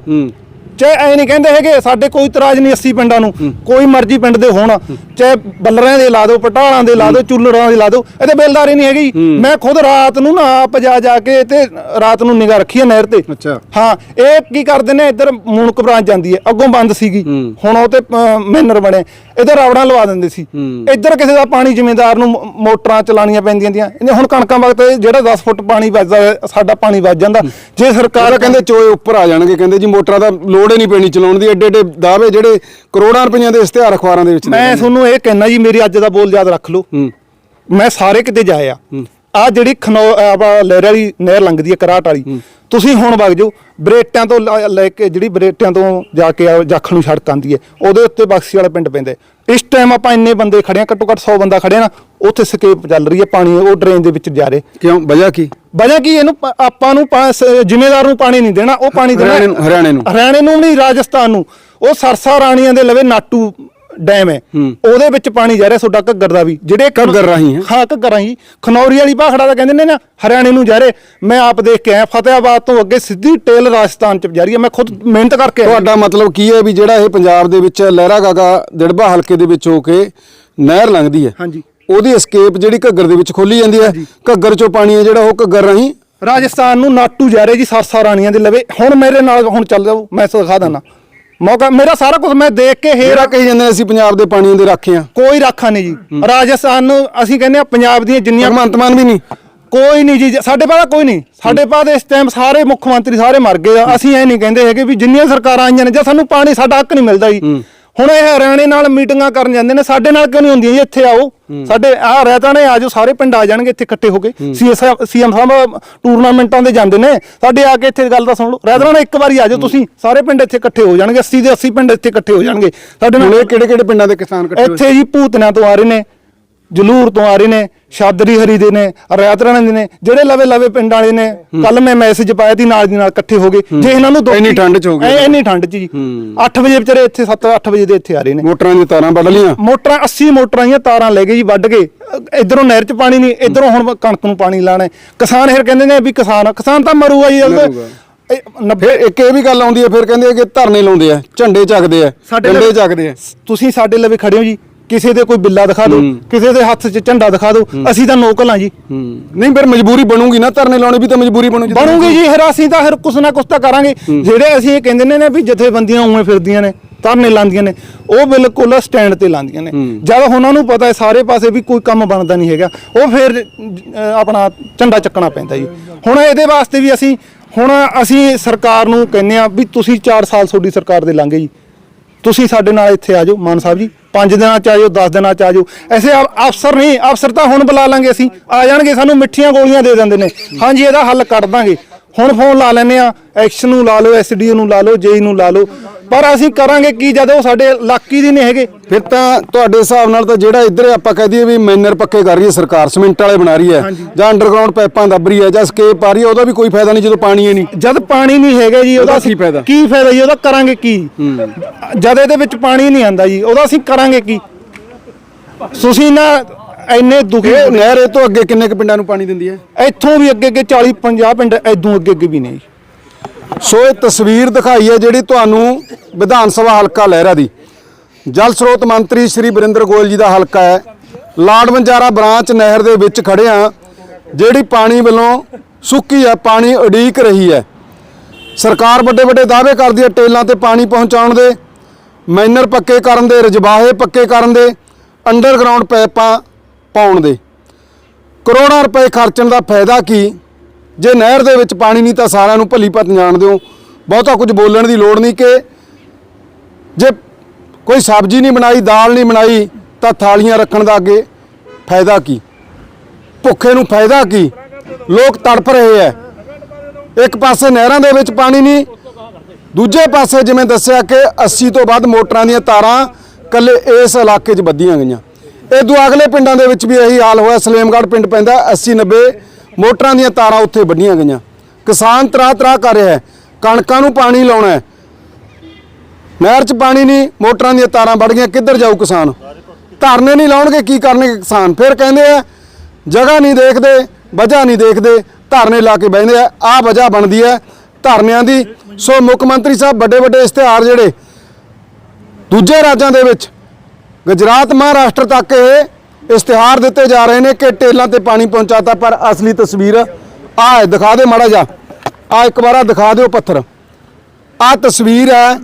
[SPEAKER 1] ਚਾਹੇ ਐ ਨਹੀਂ ਕਹਿੰਦੇ ਹੈਗੇ ਸਾਡੇ ਕੋਈ ਇਤਰਾਜ਼ ਨਹੀਂ 80 ਪਿੰਡਾਂ ਨੂੰ। ਕੋਈ ਮਰਜ਼ੀ ਪਿੰਡ ਦੇ ਹੋਣ। ਚਾਹੇ ਬੱਲਰਾਂ ਦੇ ਲਾ ਦਿਓ ਪਟਾਲਾਂ ਦੇ ਲਾ ਦਿਓ ਚੁੱਲੜਾਂ ਦੇ ਲਾ ਦਿਓ ਇਹਦੇ ਬੇਲਦਾਰੀ ਨਹੀਂ ਹੈਗੀ। ਮੈਂ ਖੁਦ ਰਾਤ ਨੂੰ ਨਾ ਆਪ ਜਾ ਜਾ ਕੇ ਤੇ ਰਾਤ ਨੂੰ ਨਿਗਾਹ ਰੱਖੀ ਹੈ ਨਹਿਰ ਤੇ।
[SPEAKER 2] ਅੱਛਾ।
[SPEAKER 1] ਹਾਂ ਇਹ ਕੀ ਕਰਦੇ ਨੇ ਇੱਧਰ ਮੂਨਕ ਬ੍ਰਾਂਚ ਜਾਂਦੀ ਹੈ। ਅੱਗੋਂ ਬੰਦ ਸੀਗੀ। ਹੁਣ ਉਹ ਤੇ ਮੈਨਰ ਬਣੇ। ਇੱਧਰ ਰਾਵੜਾਂ ਲਵਾ ਦਿੰਦੇ ਸੀ। ਇੱਧਰ ਕਿਸੇ ਦਾ ਪਾਣੀ ਜ਼ਿਮੀਂਦਾਰ ਨੂੰ ਮੋਟਰਾਂ ਚਲਾਉਣੀਆਂ ਪੈਂਦੀਆਂ ਦੀਆਂ ਇਹਨੇ ਹੁਣ ਕਣਕਾਂ ਵਕਤ ਜਿਹੜਾ 10 ਫੁੱਟ ਪਾਣੀ ਵੱਜਦਾ ਸਾਡਾ ਪਾਣੀ ਵੱਜ ਜਾਂਦਾ। ਜੇ ਸਰਕਾਰ
[SPEAKER 2] ਕਹਿੰਦੇ ਚੋਏ ਉੱਪਰ ਆ ਜਾਣਗੇ। ਕਹਿੰਦੇ ਜੀ ਮੋਟਰਾਂ ਦਾ ਲੋੜ ਹੀ ਨਹੀਂ ਪੈਣੀ ਚਲਾਉਣ ਦੀ ਐਡੇ ਐਡੇ ਦਾਅਵੇ ਜਿਹੜੇ ਕਰੋੜਾਂ ਰੁਪਈਆਂ ਦੇ ਇਸ਼ਤਿਹਾਰ ਅਖਬਾਰਾਂ ਦੇ ਵਿੱਚ
[SPEAKER 1] ਮੈਂ। ਤੁਹਾਨੂੰ ਇਹ ਕਹਿਣਾ ਜੀ ਮੇਰੀ ਅੱਜ ਦਾ ਬੋਲ ਯਾਦ ਰੱਖ ਲਓ।
[SPEAKER 2] ਹੂੰ।
[SPEAKER 1] ਮੈਂ ਸਾਰੇ ਕਿਤੇ ਜਾਇਆ। ਆ ਜਿਹੜੀ ਖਨੋ ਆਪਾ ਲਹਿਰ ਵਾਲੀ ਨਹਿਰ ਲੰਘਦੀ ਹੈ ਕਰਾਟ ਵਾਲੀ। ਤੁਸੀਂ ਹੁਣ ਵਗ ਜਾਓ ਬਰੇਟਿਆਂ ਤੋਂ ਲਾ- ਲੈ ਕੇ ਜਿਹੜੀ ਬਰੇਟਿਆਂ ਤੋਂ ਜਾ ਕੇ ਆ ਜਾਖ ਨੂੰ ਸੜਕ ਆਂਦੀ ਹੈ ਉਹਦੇ ਉੱਤੇ ਬਕਸੀ ਵਾਲਾ ਪਿੰਡ ਪੈਂਦਾ ਹੈ। ਇਸ ਟਾਈਮ ਆਪਾਂ ਇੰਨੇ ਬੰਦੇ ਖੜੇ ਆ ਘੱਟੋ ਘੱਟ 100 ਬੰਦਾ ਖੜੇ ਆ ਨਾ ਉੱਥੇ ਸਕੇਪ ਚੱਲ ਰਹੀ ਹੈ ਪਾਣੀ ਉਹ ਡਰੇਨ ਦੇ ਵਿੱਚ ਜਾ ਰਹੇ।
[SPEAKER 2] ਕਿਉਂ? ਵਜ੍ਹਾ ਕੀ?
[SPEAKER 1] ਵਜ੍ਹਾ ਕੀ? ਇਹਨੂੰ ਪ- ਆਪਾਂ ਨੂੰ ਪਾ- ਸ- ਜ਼ਿਮੀਂਦਾਰ ਨੂੰ ਪਾਣੀ ਨਹੀਂ ਦੇਣਾ ਉਹ ਪਾਣੀ ਦੇਣਾ
[SPEAKER 2] ਹਰਿਆਣੇ ਨੂੰ- ਹਰਿਆਣੇ ਨੂੰ।
[SPEAKER 1] ਹਰਿਆਣੇ ਨੂੰ ਨਹੀਂ ਰਾਜਸਥਾਨ ਨੂੰ। ਉਹ ਸਰਸਾ ਰਾਣੀਆਂ ਦੇ ਲਵੇ ਨਾਟੂ ਡੈਮ ਹੈ। ਉਹਦੇ ਵਿੱਚ ਪਾਣੀ ਜਾ ਰਿਹਾ ਤੁਹਾਡਾ ਘੱਗਰ ਦਾ ਵੀ ਜਿਹੜੇ
[SPEAKER 2] ਘੱਗਰ ਰਾਹੀਂ ਹੈ?
[SPEAKER 1] ਹਾਂ ਘੱਗਰ ਰਾਹੀਂ। ਖਨੌਰੀ ਵਾਲੀ ਭਾਖੜਾ ਦਾ ਕਹਿੰਦੇ ਨੇ ਨਾ ਹਰਿਆਣੇ ਨੂੰ ਜਾ ਰਹੇ। ਮੈਂ ਆਪ ਦੇਖ ਕੇ ਆਇਆ ਫਤਿਆਬਾਦ ਤੋਂ ਅੱਗੇ ਸਿੱਧੀ ਟੇਲ ਰਾਜਸਥਾਨ ਚ ਜਾ ਰਹੀ ਹੈ। ਮੈਂ ਖੁਦ ਮਿਹਨਤ ਕਰਕੇ
[SPEAKER 2] ਤੁਹਾਡਾ ਮਤਲਬ ਕੀ ਹੈ ਵੀ ਜਿਹੜਾ ਇਹ ਪੰਜਾਬ ਦੇ ਵਿੱਚ ਲਹਿਰਾ ਗਾਗਾ ਦਿੜਬਾ ਹਲਕੇ ਦੇ ਵਿੱਚ ਹੋ ਕੇ ਨਹਿਰ ਲੰਘਦੀ ਹੈ।
[SPEAKER 1] ਹਾਂਜੀ।
[SPEAKER 2] ਉਹਦੀ escape ਜਿਹੜੀ ਘੱਗਰ ਦੇ ਵਿੱਚ ਖੋਲੀ ਜਾਂਦੀ ਹੈ। ਘੱਗਰ ਚੋਂ ਪਾਣੀ ਹੈ ਜਿਹੜਾ ਉਹ ਘੱਗਰ ਰਾਹੀਂ।
[SPEAKER 1] ਰਾਜਸਥਾਨ ਨੂੰ ਨਾਟੂ ਜਾ ਰਹੇ ਜੀ ਸਰਸਾ ਰਾਣੀਆਂ ਦੇ ਲਵੇ। ਹੁਣ ਮੇਰੇ ਨਾਲ ਹੁਣ ਚੱਲ ਜਾਓ ਮੈਂ ਦਿਖਾ ਦਿੰਦਾ। ਮੌਕਾ ਮੇਰਾ ਸਾਰਾ ਕੁਝ ਮੈਂ ਦੇਖ ਕੇ ਹੇਰਾ
[SPEAKER 2] ਕਹੀ ਜਾਂਦੇ ਨੇ ਅਸੀਂ ਪੰਜਾਬ ਦੇ ਪਾਣੀਆਂ ਦੇ ਰਾਖੇ ਆ
[SPEAKER 1] ਕੋਈ ਰਾਖਾ ਨਹੀਂ ਜੀ। ਰਾਜਸਥਾਨ ਨੂੰ ਅਸੀਂ ਕਹਿੰਦੇ ਆ ਪੰਜਾਬ ਦੀਆਂ ਜਿੰਨੀਆਂ
[SPEAKER 2] ਭਗਵੰਤ ਮਾਨ ਵੀ ਨਹੀਂ।
[SPEAKER 1] ਕੋਈ ਨਹੀਂ ਜੀ ਸਾਡੇ ਪਾਸ ਕੋਈ ਨਹੀਂ। ਸਾਡੇ ਪਾਸ ਇਸ ਟਾਈਮ ਸਾਰੇ ਮੁੱਖ ਮੰਤਰੀ ਸਾਰੇ ਮਰ ਗਏ ਆ। ਅਸੀਂ ਇਹ ਨਹੀਂ ਕਹਿੰਦੇ ਹੈਗੇ ਵੀ ਜਿੰਨੀਆਂ ਸਰਕਾਰਾਂ ਆਈਆਂ ਨੇ ਜੇ ਸਾਨੂੰ ਪਾਣੀ ਸਾਡਾ ਹੱਕ ਨਹੀਂ ਮਿਲਦਾ ਜੀ। ਹੁਣ ਇਹ ਹਰਿਆਣੇ ਨਾਲ ਮੀਟਿੰਗਾਂ ਕਰਨ ਜਾਂਦੇ ਨੇ ਸਾਡੇ ਨਾਲ ਕਿਉਂ ਨਹੀਂ ਹੁੰਦੀਆਂ ਜੀ? ਇੱਥੇ ਆਓ। ਸਾਡੇ ਆ ਰਹਿਤਾ ਨੇ ਆਜੋ ਸਾਰੇ ਪਿੰਡ ਆ ਜਾਣਗੇ ਇੱਥੇ ਇਕੱਠੇ ਹੋ ਕੇ। ਸੀਐਮ ਸੀਐਮ ਸਾਹਿਬ ਟੂਰਨਾਮੈਂਟਾਂ ਦੇ ਜਾਂਦੇ ਨੇ। ਸਾਡੇ ਆ ਕੇ ਇੱਥੇ ਗੱਲ ਤਾਂ ਸੁਣ ਲਓ। ਰਹਿਤਾ ਨੇ ਇੱਕ ਵਾਰੀ ਆਜੋ ਤੁਸੀਂ। ਸਾਰੇ ਪਿੰਡ ਇੱਥੇ ਇਕੱਠੇ ਹੋ ਜਾਣਗੇ 80 ਦੇ 80 ਪਿੰਡ ਇੱਥੇ ਇਕੱਠੇ ਹੋ ਜਾਣਗੇ। ਸਾਡੇ ਨਾਲ
[SPEAKER 2] ਕਿਹੜੇ ਕਿਹੜੇ ਪਿੰਡਾਂ ਦੇ ਕਿਸਾਨ ਇਕੱਠੇ
[SPEAKER 1] ਇੱਥੇ ਜੀ ਭੂਤਨਿਆਂ ਤੋਂ ਆ ਰਹੇ ਨੇ। ਜਲੂਰ ਤੋਂ ਆ ਰਹੇ ਨੇ ਸ਼ਾਦਰੀ ਹਰੀ ਦੇ ਨੇ ਰਿਆਤਰਾਣਾ ਦੇ ਨੇ ਜਿਹੜੇ ਲਵੇ ਲਵੇ ਪਿੰਡ ਵਾਲੇ ਨੇ ਕੱਲ ਮੈਂ ਮੈਸੇਜ ਪਾਇਆ ਸੀ ਨਾਲ ਦੀ ਨਾਲ ਇਕੱਠੇ ਹੋ ਗਏ। ਜੇ ਇਹਨਾਂ ਨੂੰ
[SPEAKER 2] ਇੰਨੀ ਠੰਡ 'ਚ ਹੋ ਗਏ।
[SPEAKER 1] ਇੰਨੀ ਠੰਡ 'ਚ ਜੀ। 8 ਵਜੇ ਵਿਚਾਰੇ ਇੱਥੇ 7-8 ਵਜੇ ਦੇ ਇੱਥੇ ਆ ਰਹੇ ਨੇ।
[SPEAKER 2] ਮੋਟਰਾਂ ਦੀਆਂ ਤਾਰਾਂ ਵੱਢ ਲੀਆਂ
[SPEAKER 1] ਮੋਟਰਾਂ 80 ਮੋਟਰਾਂ ਦੀਆਂ ਤਾਰਾਂ ਲੈ ਗਏ ਜੀ ਵੱਢ ਕੇ। ਇਧਰੋਂ ਨਹਿਰ 'ਚ ਪਾਣੀ ਨਹੀਂ ਇਧਰੋਂ ਹੁਣ ਕਣਕ ਨੂੰ ਪਾਣੀ ਲਾਣਾ। ਕਿਸਾਨ ਫਿਰ ਕਹਿੰਦੇ ਨੇ ਵੀ ਕਿਸਾਨ ਕਿਸਾਨ ਤਾਂ ਮਰੂਗਾ ਜੀ
[SPEAKER 2] ਮਰੂਗਾ।
[SPEAKER 1] ਇਹ 90
[SPEAKER 2] ਫਿਰ ਇੱਕ ਇਹ ਵੀ ਗੱਲ ਆਉਂਦੀ ਹੈ ਫਿਰ ਕਹਿੰਦੇ ਕਿ ਧਰਨੇ ਲਾਉਂਦੇ ਆ ਝੰਡੇ ਚੱਕਦੇ ਆ ਡੰਡੇ
[SPEAKER 1] ਲਈ-
[SPEAKER 2] ਚੱਕਦੇ ਆ।
[SPEAKER 1] ਤੁਸੀਂ ਸਾਡੇ ਲਵੇ ਖੜੇ ਹੋ ਜੀ ਕਿਸੇ ਦੇ ਕੋਈ ਬਿੱਲਾ ਦਿਖਾ ਦਿਓ ਕਿਸੇ ਦੇ ਹੱਥ 'ਚ ਝੰਡਾ ਦਿਖਾ ਦਿਓ ਅਸੀਂ ਤਾਂ ਨੋਕਲ ਹਾਂ ਜੀ।
[SPEAKER 2] ਨਹੀਂ ਫਿਰ ਮਜਬੂਰੀ ਬਣੂਗੀ ਨਾ ਧਰਨੇ ਲਾਉਣੀ ਵੀ ਤਾਂ ਮਜਬੂਰੀ ਬਣੂ ਜਦੋਂ-
[SPEAKER 1] ਬਣੂਗੀ ਜੀ ਫਿਰ ਅਸੀਂ ਤਾਂ ਫਿਰ ਕੁਛ ਨਾ ਕੁਛ ਤਾਂ ਕਰਾਂਗੇ। ਜਿਹੜੇ ਅਸੀਂ ਇਹ ਕਹਿੰਦੇ ਨੇ ਨਾ ਵੀ ਜਥੇਬੰਦੀਆਂ ਉਵੇਂ ਫਿਰਦੀਆਂ ਨੇ ਧਰਨੇ ਲਾਉਂਦੀਆਂ ਨੇ ਉਹ ਬਿਲਕੁਲ ਸਟੈਂਡ ਤੇ ਲਾਉਂਦੀਆਂ ਨੇ। ਜਦ ਉਹਨਾਂ ਨੂੰ ਪਤਾ ਹੈ ਸਾਰੇ ਪਾਸੇ ਵੀ ਕੋਈ ਕੰਮ ਬਣਦਾ ਨਹੀਂ ਹੈਗਾ ਉਹ ਫਿਰ ਆਪਣਾ ਝੰਡਾ ਚੱਕਣਾ ਪੈਂਦਾ ਜੀ। ਹੁਣ ਇਹਦੇ ਵਾਸਤੇ ਵੀ ਅਸੀਂ ਹੁਣ ਅਸੀਂ ਸਰਕਾਰ ਨੂੰ ਕਹਿੰਦੇ ਆ ਵੀ ਤੁਸੀਂ 4 ਸਾਲ ਤੁਹਾਡੀ ਸਰਕਾਰ ਦੇ ਲੰਘੇ ਜੀ। ਤੁਸੀਂ ਸਾਡੇ ਨਾਲ ਇੱਥੇ ਆ ਜਾਓ ਮਾਨ ਸਾਹਿਬ ਜੀ। 5 ਦਿਨਾਂ ਚ ਆ ਜਾਓ 10 ਦਿਨਾਂ ਚ ਆ ਜਾਓ ਐਸੇ ਅਫਸਰ ਨਹੀਂ, ਅਫਸਰ ਤਾਂ ਹੁਣ ਬੁਲਾ ਲਾਂਗੇ ਅਸੀਂ। ਆ ਜਾਣਗੇ, ਸਾਨੂੰ ਮਿੱਠੀਆਂ ਗੋਲੀਆਂ ਦੇ ਦਿੰਦੇ ਨੇ। ਹਾਂਜੀ, ਇਹਦਾ ਹੱਲ ਕੱਢ ਦਾਂਗੇ। ਹੁਣ ਫੋਨ ਲਾ ਲੈਨੇ ਆ ਐਕਸ਼ਨ ਨੂੰ ਲਾ ਲਓ ਐਸਡੀਓ ਨੂੰ ਲਾ ਲਓ ਜੇਈ ਨੂੰ ਲਾ ਲਓ। ਪਰ ਅਸੀਂ ਕਰਾਂਗੇ ਕੀ ਜਦ ਉਹ ਸਾਡੇ ਇਲਾਕੀ ਦੀ ਨਹੀਂ ਹੈਗੇ।
[SPEAKER 2] ਫਿਰ ਤਾਂ ਤੁਹਾਡੇ ਹਿਸਾਬ ਨਾਲ ਤਾਂ ਜਿਹੜਾ ਇੱਧਰ ਆਪਾਂ ਕਹਿ ਦਈਏ ਵੀ ਮੈਨਰ ਪੱਕੇ ਕਰ ਰਹੀ ਹੈ ਸਰਕਾਰ ਸੀਮੈਂਟ ਵਾਲੇ ਬਣਾ ਰਹੀ ਹੈ ਜਾਂ ਅੰਡਰਗਰਾਉਂਡ ਪਾਈਪਾਂ ਦੱਬ ਰਹੀ ਹੈ ਜਾਂ ਸਕੇਪ ਪਾ ਰਹੀ ਹੈ ਉਹਦਾ ਵੀ ਕੋਈ ਫਾਇਦਾ ਨਹੀਂ ਜਦੋਂ ਪਾਣੀ ਹੀ ਨਹੀਂ।
[SPEAKER 1] ਜਦ ਪਾਣੀ ਨਹੀਂ ਹੈਗਾ ਜੀ ਉਹਦਾ
[SPEAKER 2] ਕੀ ਫਾਇਦਾ?
[SPEAKER 1] ਕੀ ਫਾਇਦਾ ਜੀ ਉਹਦਾ ਕਰਾਂਗੇ ਕੀ? ਜਦ ਇਹਦੇ ਵਿੱਚ ਪਾਣੀ ਨਹੀਂ ਆਂਦਾ ਜੀ ਉਹਦਾ ਅਸੀਂ ਕਰਾਂਗੇ ਕੀ? ਤੁਸੀਂ ਨਾ ਇੰਨੇ ਦੁਖੀ
[SPEAKER 2] ਨਹਿਰ ਇਹ ਤੋਂ ਅੱਗੇ ਕਿੰਨੇ ਕੁ ਪਿੰਡਾਂ ਨੂੰ ਪਾਣੀ ਦਿੰਦੀ ਹੈ?
[SPEAKER 1] ਇੱਥੋਂ ਵੀ ਅੱਗੇ ਅੱਗੇ 40 50 ਪਿੰਡ ਐਦੋਂ ਅੱਗੇ ਅੱਗੇ ਵੀ ਨੇ ਜੀ।
[SPEAKER 2] ਸੋ ਇਹ ਤਸਵੀਰ ਦਿਖਾਈ ਹੈ ਜਿਹੜੀ ਤੁਹਾਨੂੰ ਵਿਧਾਨ ਸਭਾ ਹਲਕਾ ਲਹਿਰਾ ਦੀ। ਜਲ ਸਰੋਤ ਮੰਤਰੀ ਸ਼੍ਰੀ ਬਰਿੰਦਰ ਗੋਇਲ ਜੀ ਦਾ ਹਲਕਾ ਹੈ। ਲਾਡ ਬੰਜਾਰਾ ਬ੍ਰਾਂਚ ਨਹਿਰ ਦੇ ਵਿੱਚ ਖੜੇ ਆ ਜਿਹੜੀ ਪਾਣੀ ਵੱਲੋਂ ਸੁੱਕੀ ਹੈ, ਪਾਣੀ ਉਡੀਕ ਰਹੀ ਹੈ। ਸਰਕਾਰ ਵੱਡੇ ਵੱਡੇ ਦਾਅਵੇ ਕਰਦੀ ਹੈ ਟੇਲਾਂ ਤੇ ਪਾਣੀ ਪਹੁੰਚਾਉਣ ਦੇ, ਮਾਈਨਰ ਪੱਕੇ ਕਰਨ ਦੇ ਰਜਬਾਹੇ ਪੱਕੇ ਕਰਨ ਦੇ, ਅੰਡਰਗਰਾਉਂਡ ਪਾਈਪਾਂ ਪਾਉਣ ਦੇ। ਕਰੋੜਾਂ ਰੁਪਏ ਖਰਚਣ ਦਾ ਫਾਇਦਾ ਕੀ? ਜੇ ਨਹਿਰ ਦੇ ਵਿੱਚ ਪਾਣੀ ਨਹੀਂ ਤਾਂ ਸਾਰਿਆਂ ਨੂੰ ਭਲੀ ਭੱਤ ਜਾਣ ਦਿਓ। ਬਹੁਤਾ ਕੁਝ ਬੋਲਣ ਦੀ ਲੋੜ ਨਹੀਂ ਕਿ ਜੇ ਕੋਈ ਸਬਜ਼ੀ ਨਹੀਂ ਬਣਾਈ, ਦਾਲ ਨਹੀਂ ਬਣਾਈ, ਤਾਂ ਥਾਲੀਆਂ ਰੱਖਣ ਦਾ ਅੱਗੇ ਫਾਇਦਾ ਕੀ? ਭੁੱਖੇ ਨੂੰ ਫਾਇਦਾ ਕੀ? ਲੋਕ ਤੜਪ ਰਹੇ ਐ। ਇੱਕ ਪਾਸੇ ਨਹਿਰਾਂ ਦੇ ਵਿੱਚ ਪਾਣੀ ਨਹੀਂ, ਦੂਜੇ ਪਾਸੇ ਜਿਵੇਂ ਦੱਸਿਆ ਕਿ 80 ਤੋਂ ਵੱਧ ਮੋਟਰਾਂ ਦੀਆਂ ਤਾਰਾਂ ਕੱਲੇ ਇਸ ਇਲਾਕੇ 'ਚ ਬੱਧੀਆਂ ਗਈਆਂ। ਇਹ ਦੋ ਅਗਲੇ ਪਿੰਡਾਂ ਦੇ ਵਿੱਚ ਵੀ ਇਹੀ ਹਾਲ ਹੋਇਆ। ਸਲੇਮਗੜ੍ਹ ਪਿੰਡ ਪੈਂਦਾ 80 90 ਮੋਟਰਾਂ ਦੀਆਂ ਤਾਰਾਂ ਉੱਥੇ ਵੱਢੀਆਂ ਗਈਆਂ। ਕਿਸਾਨ ਤਰਾ ਤਰਾ ਕਰ ਰਿਹਾ ਹੈ। ਕਣਕਾਂ ਨੂੰ ਪਾਣੀ ਲਾਉਣਾ ਹੈ। ਨਹਿਰ 'ਚ ਪਾਣੀ ਨਹੀਂ, ਮੋਟਰਾਂ ਦੀਆਂ ਤਾਰਾਂ ਵੱਢ ਗਈਆਂ। ਕਿੱਧਰ ਜਾਊ ਕਿਸਾਨ? ਧਰਨੇ ਨਹੀਂ ਲਾਉਣਗੇ, ਕੀ ਕਰਨਗੇ ਕਿਸਾਨ? ਫਿਰ ਕਹਿੰਦੇ ਆ, ਜਗ੍ਹਾ ਨਹੀਂ ਦੇਖਦੇ, ਵਜ੍ਹਾ ਨਹੀਂ ਦੇਖਦੇ, ਧਰਨੇ ਲਾ ਕੇ ਬਹਿੰਦੇ ਆ। ਆ ਵਜ੍ਹਾ ਬਣਦੀ ਹੈ ਧਰਨਿਆਂ ਦੀ। ਸੋ ਮੁੱਖ ਮੰਤਰੀ ਸਾਹਿਬ ਵੱਡੇ ਵੱਡੇ ਇਸ਼ਤਿਹਾਰ ਜਿਹੜੇ, ਦੂਜੇ ਰਾਜਾਂ ਦੇ ਵਿੱਚ, ਗੁਜਰਾਤ ਮਹਾਰਾਸ਼ਟਰ ਤੱਕ ਇਹ ਇਸ਼ਤਿਹਾਰ ਦਿੱਤੇ ਜਾ ਰਹੇ ਨੇ ਕਿ ਟੇਲਾਂ ਤੇ ਪਾਣੀ ਪਹੁੰਚਾਤਾ, ਪਰ ਅਸਲੀ ਤਸਵੀਰ ਆ ਹੈ, ਦਿਖਾ ਦੇ ਮਾੜਾ ਜਾ ਆ ਇੱਕ ਵਾਰਾ ਦਿਖਾ ਦਿਓ ਪੱਥਰ। ਆ ਤਸਵੀਰ ਹੈ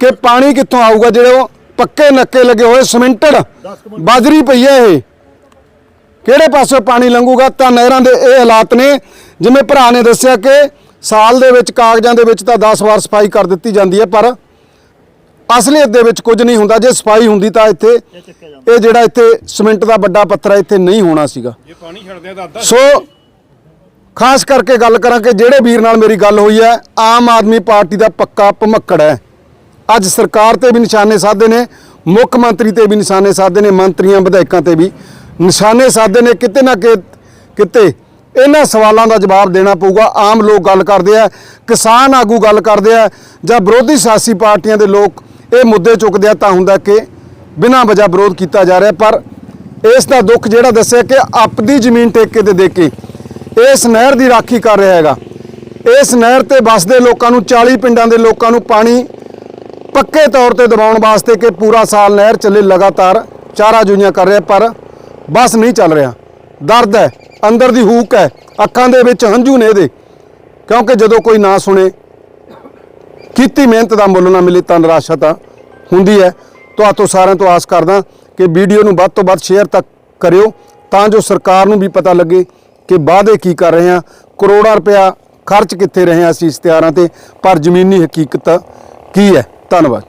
[SPEAKER 2] ਕਿ ਪਾਣੀ ਕਿੱਥੋਂ ਆਊਗਾ, ਜਿਹੜੇ ਉਹ ਪੱਕੇ ਨੱਕੇ ਲੱਗੇ ਹੋਏ, ਸਿਮੈਂਟਡ ਬਾਜਰੀ ਪਈ ਹੈ ਇਹ। ਕਿਹੜੇ ਪਾਸੇ ਪਾਣੀ ਲੰਘੂਗਾ? ਤਾਂ ਨਹਿਰਾਂ ਦੇ ਇਹ ਹਾਲਾਤ ਨੇ, ਜਿਵੇਂ ਭਰਾ ਨੇ ਦੱਸਿਆ ਕਿ ਸਾਲ ਦੇ ਵਿੱਚ, ਕਾਗਜ਼ਾਂ ਦੇ ਵਿੱਚ ਤਾਂ 10 ਵਾਰ ਸਫ਼ਾਈ ਕਰ ਦਿੱਤੀ ਜਾਂਦੀ ਹੈ, ਪਰ ਅਸਲੀਅਤ ਦੇ ਵਿੱਚ ਕੁਝ ਨਹੀਂ ਹੁੰਦਾ ਜੇ ਸਫ਼ਾਈ ਹੁੰਦੀ ਤਾਂ ਇੱਥੇ ਇਹ ਜਿਹੜਾ ਇੱਥੇ ਸਿਮੈਂਟ ਦਾ ਵੱਡਾ ਪੱਥਰ ਇੱਥੇ ਨਹੀਂ ਹੋਣਾ ਸੀਗਾ।
[SPEAKER 3] ਜੇ ਪਾਣੀ ਛੱਡਦੇ ਤਾਂ ਅੱਧਾ
[SPEAKER 2] ਸੋ ਖਾਸ ਕਰਕੇ ਗੱਲ ਕਰਾਂ ਕਿ ਜਿਹੜੇ ਵੀਰ ਨਾਲ ਮੇਰੀ ਗੱਲ ਹੋਈ ਹੈ ਆਮ ਆਦਮੀ ਪਾਰਟੀ ਦਾ ਪੱਕਾ ਭਮੱਕੜ ਹੈ। ਅੱਜ ਸਰਕਾਰ ਤੇ ਵੀ ਨਿਸ਼ਾਨੇ ਸਾਧੇ ਨੇ ਮੁੱਖ ਮੰਤਰੀ ਤੇ ਵੀ ਨਿਸ਼ਾਨੇ ਸਾਧੇ ਨੇ ਮੰਤਰੀਆਂ ਵਿਧਾਇਕਾਂ ਤੇ ਵੀ ਨਿਸ਼ਾਨੇ ਸਾਧੇ ਨੇ ਕਿਤੇ ਨਾ ਕਿਤੇ ਇਹਨਾਂ ਸਵਾਲਾਂ ਦਾ ਜਵਾਬ ਦੇਣਾ ਪਊਗਾ। ਆਮ ਲੋਕ ਗੱਲ ਕਰਦੇ ਆ ਕਿਸਾਨ ਆਗੂ ਗੱਲ ਕਰਦੇ ਆ ਜਾਂ ਵਿਰੋਧੀ ਸਿਆਸੀ ਪਾਰਟੀਆਂ ਦੇ ਲੋਕ ਇਹ ਮੁੱਦੇ ਚੁੱਕਦੇ ਆ ਤਾਂ ਹੁੰਦਾ ਕਿ ਬਿਨਾਂ ਵਜ੍ਹਾ ਵਿਰੋਧ ਕੀਤਾ ਜਾ ਰਿਹਾ, ਪਰ ਇਸ ਦਾ ਦੁੱਖ ਜਿਹੜਾ ਦੱਸਿਆ ਕਿ ਆਪਦੀ ਜ਼ਮੀਨ ਠੇਕੇ ਤੇ ਦੇ ਕੇ ਇਸ ਨਹਿਰ ਦੀ ਰਾਖੀ ਕਰ ਰਿਹਾ ਹੈਗਾ। ਇਸ ਨਹਿਰ ਤੇ ਵਸਦੇ ਲੋਕਾਂ ਨੂੰ 40 ਪਿੰਡਾਂ ਦੇ ਲੋਕਾਂ ਨੂੰ ਪਾਣੀ ਪੱਕੇ ਤੌਰ ਤੇ ਦਬਾਉਣ ਵਾਸਤੇ ਕਿ ਪੂਰਾ ਸਾਲ ਨਹਿਰ ਚੱਲੇ ਲਗਾਤਾਰ ਚਾਰਾ ਜੁਈਆਂ ਕਰ ਰਿਹਾ, ਪਰ ਬਸ ਨਹੀਂ ਚੱਲ ਰਿਹਾ। ਦਰਦ ਹੈ, ਅੰਦਰ ਦੀ ਹੂਕ ਹੈ, ਅੱਖਾਂ ਦੇ ਵਿੱਚ ਹੰਝੂ ਨੇ ਇਹਦੇ, ਕਿਉਂਕਿ ਜਦੋਂ ਕੋਈ ਨਾ ਸੁਣੇ ਕੀਤੀ ਮਿਹਨਤ ਦਾ ਮੁੱਲ ਨਾ ਮਿਲੇ ਤਾਂ ਨਿਰਾਸ਼ਾ ਤਾਂ ਹੁੰਦੀ ਹੈ। ਤੁਹਾਤੋਂ ਸਾਰਿਆਂ ਤੋਂ ਆਸ ਕਰਦਾ ਕਿ ਵੀਡੀਓ ਨੂੰ ਵੱਧ ਤੋਂ ਵੱਧ ਸ਼ੇਅਰ ਤੱਕ ਕਰਿਓ ਤਾਂ ਜੋ ਸਰਕਾਰ ਨੂੰ ਵੀ ਪਤਾ ਲੱਗੇ ਕਿ ਵਾਅਦੇ ਕੀ ਕਰ ਰਹੇ ਹਾਂ। ਕਰੋੜਾਂ ਰੁਪਇਆ ਖਰਚ ਕਿੱਥੇ ਰਹੇ ਹਾਂ ਅਸੀਂ ਇਸ਼ਤਿਹਾਰਾਂ ਤੇ, ਪਰ ਜ਼ਮੀਨੀ ਹਕੀਕਤ ਕੀ ਹੈ? ਧੰਨਵਾਦ।